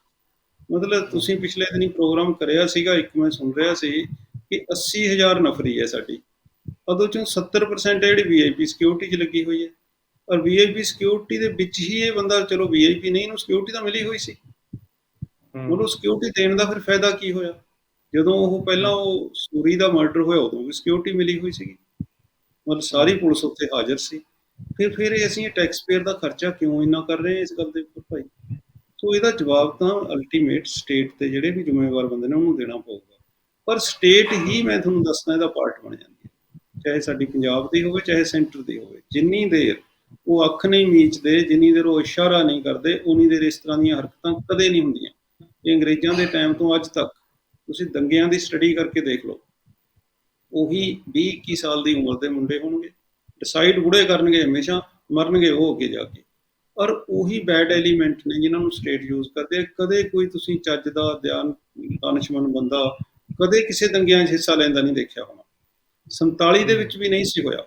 ਮਤਲਬ ਤੁਸੀਂ ਪਿਛਲੇ ਦਿਨੀ ਪ੍ਰੋਗਰਾਮ ਕਰਿਆ ਸੀਗਾ ਇੱਕ ਮੈਂ ਸੁਣ ਰਿਹਾ ਸੀ ਕਿ 80000 ਨਫਰੀ ਹੈ ਸਾਡੀ। ਉਦੋਂ ਚੋਂ 70% ਜਿਹੜੀ ਵੀਆਈਪੀ ਸਿਕਿਉਰਿਟੀ 'ਚ ਲੱਗੀ ਹੋਈ ਹੈ। ਔਰ ਵੀਆਈਪੀ ਸਿਕਿਉਰਿਟੀ ਦੇ ਵਿੱਚ ਹੀ ਇਹ ਬੰਦਾ ਚਲੋ ਵੀਆਈਪੀ ਨਹੀਂ ਇਹਨੂੰ ਸਿਕਿਉਰਿਟੀ ਤਾਂ ਮਿਲੀ ਹੋਈ ਸੀ। ਉਹਨੂੰ ਸਿਕਿਉਰਿਟੀ ਦੇਣ ਦਾ ਫਿਰ ਫਾਇਦਾ ਕੀ ਹੋਇਆ? ਜਦੋਂ ਉਹ ਪਹਿਲਾਂ ਉਹ ਸੂਰੀ ਦਾ ਮਰਡਰ ਹੋਇਆ ਉਦੋਂ ਵੀ ਸਿਕਿਉਰਿਟੀ ਮਿਲੀ ਹੋਈ ਸੀਗੀ। ਮਤਲਬ ਸਾਰੀ ਪੁਲਿਸ ਉੱਥੇ ਹਾਜ਼ਰ ਸੀ। ਫਿਰ ਫਿਰ ਇਹ ਅਸੀਂ ਟੈਕਸ ਪੇਅਰ ਦਾ ਖਰਚਾ ਕਿਉਂ ਇੰਨਾ ਕਰ ਰਹੇ ਹਾਂ ਇਸ ਗੱਲ ਦੇ ਉੱਪਰ ਭਾਈ? ਸੋ ਇਹਦਾ ਜਵਾਬ ਤਾਂ ਅਲਟੀਮੇਟ ਸਟੇਟ ਤੇ ਜਿਹੜੇ ਵੀ ਜ਼ਿੰਮੇਵਾਰ ਬੰਦੇ ਨੇ ਉਹਨੂੰ ਦੇਣਾ ਪਊਗਾ। ਪਰ ਸਟੇਟ ਹੀ ਮੈਂ ਤੁਹਾਨੂੰ ਦੱਸਣਾ ਇਹਦਾ ਪਾਰਟ ਬਣ ਜਾਂਦੀ ਹੈ। ਚਾਹੇ ਸਾਡੀ ਪੰਜਾਬ ਦੀ ਹੋਵੇ, ਚਾਹੇ ਸੈਂਟਰ ਦੀ ਹੋਵੇ, ਜਿੰਨੀ ਦੇਰ ਉਹ ਅੱਖ ਨਹੀਂ ਮੀਚਦੇ, ਜਿੰਨੀ ਦੇਰ ਉਹ ਇਸ਼ਾਰਾ ਨਹੀਂ ਕਰਦੇ, ਉਨੀ ਦੇਰ ਇਸ ਤਰ੍ਹਾਂ ਦੀਆਂ ਹਰਕਤਾਂ ਕਦੇ ਨਹੀਂ ਹੁੰਦੀਆਂ। ਇਹ ਅੰਗਰੇਜ਼ਾਂ ਦੇ ਟਾਈਮ ਤੋਂ ਅੱਜ ਤੱਕ ਤੁਸੀਂ ਦੰਗਿਆਂ ਦੀ ਸਟੱਡੀ ਕਰਕੇ ਦੇਖ ਲਓ। ਉਹੀ 20 21 ਸਾਲ ਦੀ ਉਮਰ ਦੇ ਮੁੰਡੇ ਹੋਣਗੇ। ਡਿਸਾਈਡ ਬੁੜੇ ਕਰਨਗੇ ਹਮੇਸ਼ਾ, ਮਰਨਗੇ ਉਹ ਅੱਗੇ ਜਾ ਕੇ। ਔਰ ਉਹੀ ਬੈਡ ਐਲੀਮੈਂਟ ਨੇ ਜਿਨ੍ਹਾਂ ਨੂੰ ਸਟੇਟ ਯੂਜ਼ ਕਰਦੇ ਕਦੇ ਕੋਈ ਤੁਸੀਂ ਚੱਜ ਦਾ ਧਿਆਨ ਦਾਨਸ਼ਮੰਦ ਬੰਦਾ ਕਦੇ ਕਿਸੇ ਦੰਗਿਆਂ 'ਚ ਹਿੱਸਾ ਲੈਂਦਾ ਨਹੀਂ ਦੇਖਿਆ ਹੋਣਾ। 47 ਦੇ ਵਿੱਚ ਵੀ ਨਹੀਂ ਸੀ ਹੋਇਆ।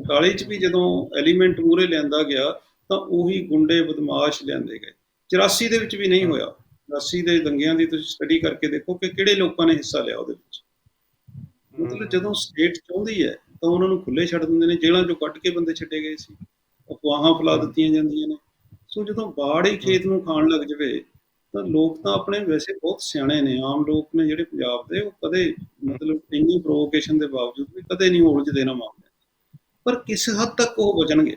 47 'ਚ ਵੀ ਜਦੋਂ ਐਲੀਮੈਂਟ ਮੂਰੇ ਲਿਆਂਦਾ ਗਿਆ, ਤਾਂ ਉਹੀ ਗੁੰਡੇ, ਬਦਮਾਸ਼ ਲਿਆਂਦੇ ਗਏ। 84 ਦੇ ਵਿੱਚ ਵੀ ਨਹੀਂ ਹੋਇਆ। 84 ਦੇ ਦੰਗਿਆਂ ਦੀ ਤੁਸੀਂ ਸਟੱਡੀ ਕਰਕੇ ਦੇਖੋ ਕਿ ਕਿਹੜੇ ਲੋਕਾਂ ਨੇ ਹਿੱਸਾ ਲਿਆ ਉਹਦੇ ਵਿੱਚ। ਮਤਲਬ ਜਦੋਂ ਸਟੇਟ ਚਾਹੁੰਦੀ ਹੈ, ਤਾਂ ਉਹਨਾਂ ਨੂੰ ਖੁੱਲੇ ਛੱਡ ਦਿੰਦੇ ਨੇ, ਜੇਲ੍ਹਾਂ ਚੋਂ ਕੱਢ ਕੇ ਬੰਦੇ ਛੱਡੇ ਗਏ ਸੀ। ਅਫਵਾਹਾਂ ਫੈਲਾ ਦਿੱਤੀਆਂ ਜਾਂਦੀਆਂ ਨੇ। ਸੋ ਜਦੋਂ ਬਾੜ ਹੀ ਖੇਤ ਨੂੰ ਖਾਣ ਲੱਗ ਜਵੇ ਤਾਂ ਲੋਕ ਤਾਂ ਆਪਣੇ ਵੈਸੇ ਬਹੁਤ ਸਿਆਣੇ ਨੇ। ਆਮ ਲੋਕ ਨੇ ਜਿਹੜੇ ਪੰਜਾਬ ਦੇ ਉਹ ਕਦੇ ਮਤਲਬ ਇੰਨੀ ਪ੍ਰੋਵੋਕੇਸ਼ਨ ਦੇ ਬਾਵਜੂਦ ਵੀ ਕਦੇ ਨਹੀਂ ਉਲਝਦੇ ਨਾ ਮਾਮਲੇ ਪਰ ਕਿਸ ਹੱਦ ਤੱਕ ਉਹ ਬਚਣਗੇ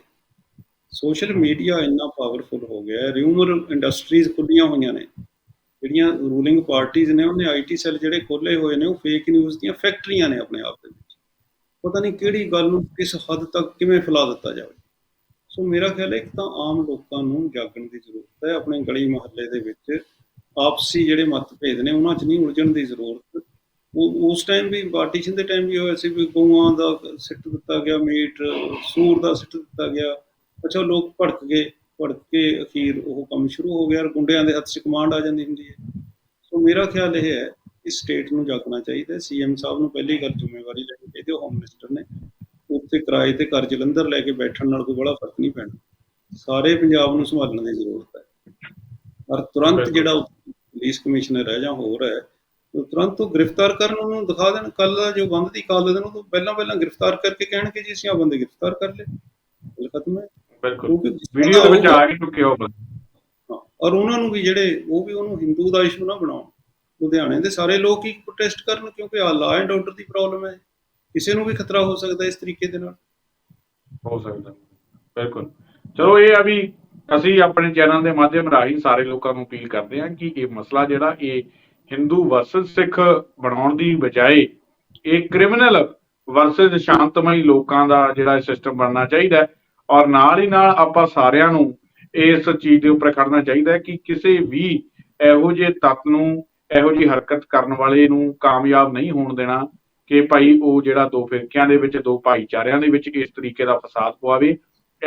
ਸੋਸ਼ਲ ਮੀਡੀਆ ਇੰਨਾ ਪਾਵਰਫੁਲ ਹੋ ਗਿਆ ਹੈ। ਰਿਊਮਰ ਇੰਡਸਟਰੀਜ਼ ਖੁੱਲੀਆਂ ਹੋਈਆਂ ਨੇ। ਜਿਹੜੀਆਂ ਰੂਲਿੰਗ ਪਾਰਟੀਆਂ ਨੇ ਉਹਨੇ ਆਈਟੀ ਸੈੱਲ ਜਿਹੜੇ ਖੋਲੇ ਹੋਏ ਨੇ ਉਹ ਫੇਕ ਨਿਊਜ਼ ਦੀਆਂ ਫੈਕਟਰੀਆਂ ਨੇ ਆਪਣੇ ਆਪ ਦੇ ਵਿੱਚ। ਪਤਾ ਨਹੀਂ ਕਿਹੜੀ ਗੱਲ ਨੂੰ ਕਿਸ ਹੱਦ ਤੱਕ ਕਿਵੇਂ ਫੈਲਾ ਦਿੱਤਾ ਜਾਵੇ। ਸੋ ਮੇਰਾ ਖਿਆਲ ਹੈ ਇੱਕ ਤਾਂ ਆਮ ਲੋਕਾਂ ਨੂੰ ਜਾਗਣ ਦੀ ਜ਼ਰੂਰਤ ਹੈ, ਆਪਣੇ ਗਲੀ ਮੁਹੱਲੇ ਦੇ ਵਿੱਚ ਆਪਸੀ ਜਿਹੜੇ ਮਤਭੇਦ ਨੇ ਉਹਨਾਂ 'ਚ ਨਹੀਂ ਉਲਝਣ ਦੀ ਜ਼ਰੂਰਤ। ਉਹ, ਉਸ ਟਾਈਮ ਵੀ ਪਾਰਟੀਸ਼ਨ ਦੇ ਟਾਈਮ ਵੀ ਹੋਇਆ ਸੀ ਵੀ ਗਊਆਂ ਦਾ ਸਿੱਟ ਦਿੱਤਾ ਗਿਆ, ਮੀਟ, ਸੂਰ ਦਾ ਸਿੱਟ ਦਿੱਤਾ ਗਿਆ। ਅੱਛਾ, ਲੋਕ ਭੜਕ ਗਏ, ਭੜਕ ਕੇ ਅਖੀਰ ਉਹ ਕੰਮ ਸ਼ੁਰੂ ਹੋ ਗਿਆ ਔਰ ਗੁੰਡਿਆਂ ਦੇ ਹੱਥ 'ਚ ਕਮਾਂਡ ਆ ਜਾਂਦੀ ਹੁੰਦੀ ਹੈ। ਸੋ ਮੇਰਾ ਖਿਆਲ ਇਹ ਹੈ ਕਿ ਸਟੇਟ ਨੂੰ ਜਾਗਣਾ ਚਾਹੀਦਾ ਸੀਐਮ ਸਾਹਿਬ ਨੂੰ ਪਹਿਲੀ ਗੱਲ ਜ਼ਿੰਮੇਵਾਰੀ ਲੈਣੀ ਚਾਹੀਦੀ ਉਹ ਹੋਮ ਮਿਨਿਸਟਰ ਨੇ। ਉੱਥੇ ਕਿਰਾਏ ਤੇ ਘਰ ਜਲੰਧਰ ਲੈ ਕੇ ਬੈਠਣ ਨਾਲ ਕੋਈ ਬੜਾ ਫ਼ਰਕ ਨਹੀਂ ਪੈਣਾ। ਸਾਰੇ ਪੰਜਾਬ ਨੂੰ ਸੰਭਾਲਣ ਦੀ ਜ਼ਰੂਰਤ ਹੈ। ਔਰ ਤੁਰੰਤ। ਜਿਹੜਾ ਪੁਲਿਸ ਕਮਿਸ਼ਨਰ ਹੈ ਜਾਂ ਹੋਰ ਹੈ ਉਹ ਤੁਰੰਤ ਉਹ ਗ੍ਰਿਫਤਾਰ ਕਰਨ ਉਹਨੂੰ ਦਿਖਾ ਦੇਣ। ਕੱਲ ਦਾ ਜੋ ਬੰਦ ਦੀ ਕਾਲ ਦੇਣ ਉਹ ਤੋਂ ਪਹਿਲਾਂ ਪਹਿਲਾਂ ਗ੍ਰਿਫਤਾਰ ਕਰਕੇ ਕਹਿਣਗੇ ਜੀ ਅਸੀਂ ਆ ਬੰਦੇ ਗ੍ਰਿਫਤਾਰ ਕਰ ਲਏ। ਗੱਲ ਖਤਮ ਹੈ। ਬਿਲਕੁਲ। ਵੀਡੀਓ ਦੇ ਵਿੱਚ ਆ ਕੇ ਚੁੱਕੇ ਹੋ ਬੰਦੇ। ਹਾਂ, ਔਰ ਉਹਨਾਂ ਨੂੰ ਵੀ ਜਿਹੜੇ ਉਹ ਵੀ ਉਹਨੂੰ ਹਿੰਦੂ ਦਾ ਇਸ਼ੂ ਨਾ ਬਣਾਉਣ। ਲੁਧਿਆਣੇ ਦੇ ਸਾਰੇ ਲੋਕ ਹੀ ਪ੍ਰੋਟੈਸਟ ਕਰਨ ਕਿਉਂਕਿ ਆ law and order the problem ਹੈ। ਕਿਸੇ ਨੂੰ ਵੀ ਖਤਰਾ ਹੋ ਸਕਦਾ ਇਸ ਤਰੀਕੇ ਦੇ ਨਾਲ? ਹੋ ਸਕਦਾ, ਬਿਲਕੁਲ। ਚਲੋ ਇਹ ਆ ਵੀ ਅਸੀਂ ਆਪਣੇ ਚੈਨਲ ਦੇ ਮਾਧਿਅਮ ਰਾਹੀਂ ਸਾਰੇ ਲੋਕਾਂ ਨੂੰ ਅਪੀਲ ਕਰਦੇ ਹਾਂ ਕਿ ਇਹ ਮਸਲਾ ਜਿਹੜਾ ਇਹ ਹਿੰਦੂ ਵਰਸਸ ਸਿੱਖ ਬਣਾਉਣ ਦੀ ਬਜਾਏ ਇਹ ਕ੍ਰਿਮੀਨਲ ਵਰਸਸ ਸ਼ਾਂਤਮਈ ਲੋਕਾਂ ਦਾ ਜਿਹੜਾ ਸਿਸਟਮ ਬਣਨਾ ਚਾਹੀਦਾ ਔਰ ਨਾਲ ਹੀ ਨਾਲ ਆਪਾਂ ਸਾਰਿਆਂ ਨੂੰ ਇਸ ਚੀਜ਼ ਦੇ ਉੱਪਰ ਖੜਨਾ ਚਾਹੀਦਾ ਕਿ ਕਿਸੇ ਵੀ ਇਹੋ ਜਿਹੇ ਤੱਤ ਨੂੰ, ਇਹੋ ਜਿਹੀ ਹਰਕਤ ਕਰਨ ਵਾਲੇ ਨੂੰ ਕਾਮਯਾਬ ਨਹੀਂ ਹੋਣ ਦੇਣਾ। ਕਿ ਭਾਈ ਉਹ ਜਿਹੜਾ ਦੋ ਫਿਰਕਿਆਂ ਦੇ ਵਿੱਚ, ਦੋ ਭਾਈਚਾਰਿਆਂ ਦੇ ਵਿੱਚ ਇਸ ਤਰੀਕੇ ਦਾ ਫਸਾਦ ਪਵਾਵੇ,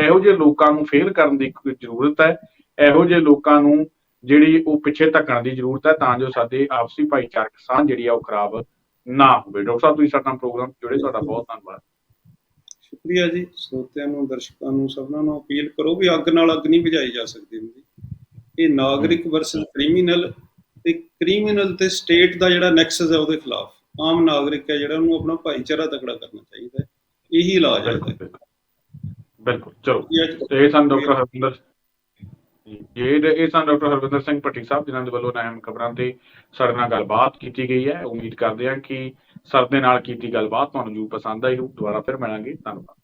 ਇਹੋ ਜਿਹੇ ਲੋਕਾਂ ਨੂੰ ਫੇਲ ਕਰਨ ਦੀ ਜ਼ਰੂਰਤ ਹੈ, ਇਹੋ ਜਿਹੇ ਲੋਕਾਂ ਨੂੰ ਜਿਹੜੀ ਉਹ ਪਿੱਛੇ ਧੱਕਣ ਦੀ ਜ਼ਰੂਰਤ ਹੈ, ਤਾਂ ਜੋ ਸਾਡੇ ਆਪਸੀ ਭਾਈਚਾਰਕ ਸਾਂਝ ਜਿਹੜੀ ਆ ਉਹ ਖਰਾਬ ਨਾ ਹੋਵੇ। ਡਾਕਟਰ ਸਾਹਿਬ, ਤੁਸੀਂ ਸਾਡੇ ਪ੍ਰੋਗਰਾਮ ਜੁੜੇ, ਤੁਹਾਡਾ ਬਹੁਤ ਧੰਨਵਾਦ। ਸ਼ੁਕਰੀਆ ਜੀ। ਸਰੋਤਿਆਂ ਨੂੰ, ਦਰਸ਼ਕਾਂ ਨੂੰ, ਸਭਨਾਂ ਨੂੰ ਅਪੀਲ ਕਰੋ ਵੀ ਅੱਗ ਨਾਲ ਅੱਗ ਨਹੀਂ ਬੁਝਾਈ ਜਾ ਸਕਦੀ ਹੁੰਦੀ। ਇਹ ਨਾਗਰਿਕ ਵਰਸਸ ਕ੍ਰਿਮੀਨਲ ਤੇ ਕ੍ਰਿਮੀਨਲ ਤੇ ਸਟੇਟ ਦਾ ਜਿਹੜਾ ਨੈਕਸਸ ਹੈ ਉਹਦੇ ਖਿਲਾਫ। ਆਮ ਨਾਗਰਿਕ ਹੈ ਜਿਹੜਾ ਉਹਨੂੰ ਆਪਣਾ ਭਾਈਚਾਰਾ ਤਕੜਾ ਕਰਨਾ ਚਾਹੀਦਾ ਹੈ। ਇਹੀ ਇਲਾਜ ਹੈ। ਬਿਲਕੁਲ ਚਲੋ। ਇਹ ਸਨ ਡਾਕਟਰ ਹਰਵਿੰਦਰ ਜੀ ਇਹ ਇਹ ਸਨ ਡਾਕਟਰ ਹਰਵਿੰਦਰ ਸਿੰਘ ਭੱਟੀ ਸਾਹਿਬ ਜਿਨ੍ਹਾਂ ਦੇ ਵੱਲੋਂ ਅਹਿਮ ਖਬਰਾਂ ਤੇ ਸਾਡੇ ਨਾਲ ਗੱਲਬਾਤ ਕੀਤੀ ਗਈ ਹੈ। ਉਮੀਦ ਕਰਦੇ ਹਾਂ ਕਿ ਸਰ ਦੇ ਨਾਲ ਕੀਤੀ ਗੱਲਬਾਤ ਤੁਹਾਨੂੰ ਜੂ ਪਸੰਦ ਆਈ ਹੋ ਦੁਬਾਰਾ ਫਿਰ ਮਿਲਾਂਗੇ। ਧੰਨਵਾਦ।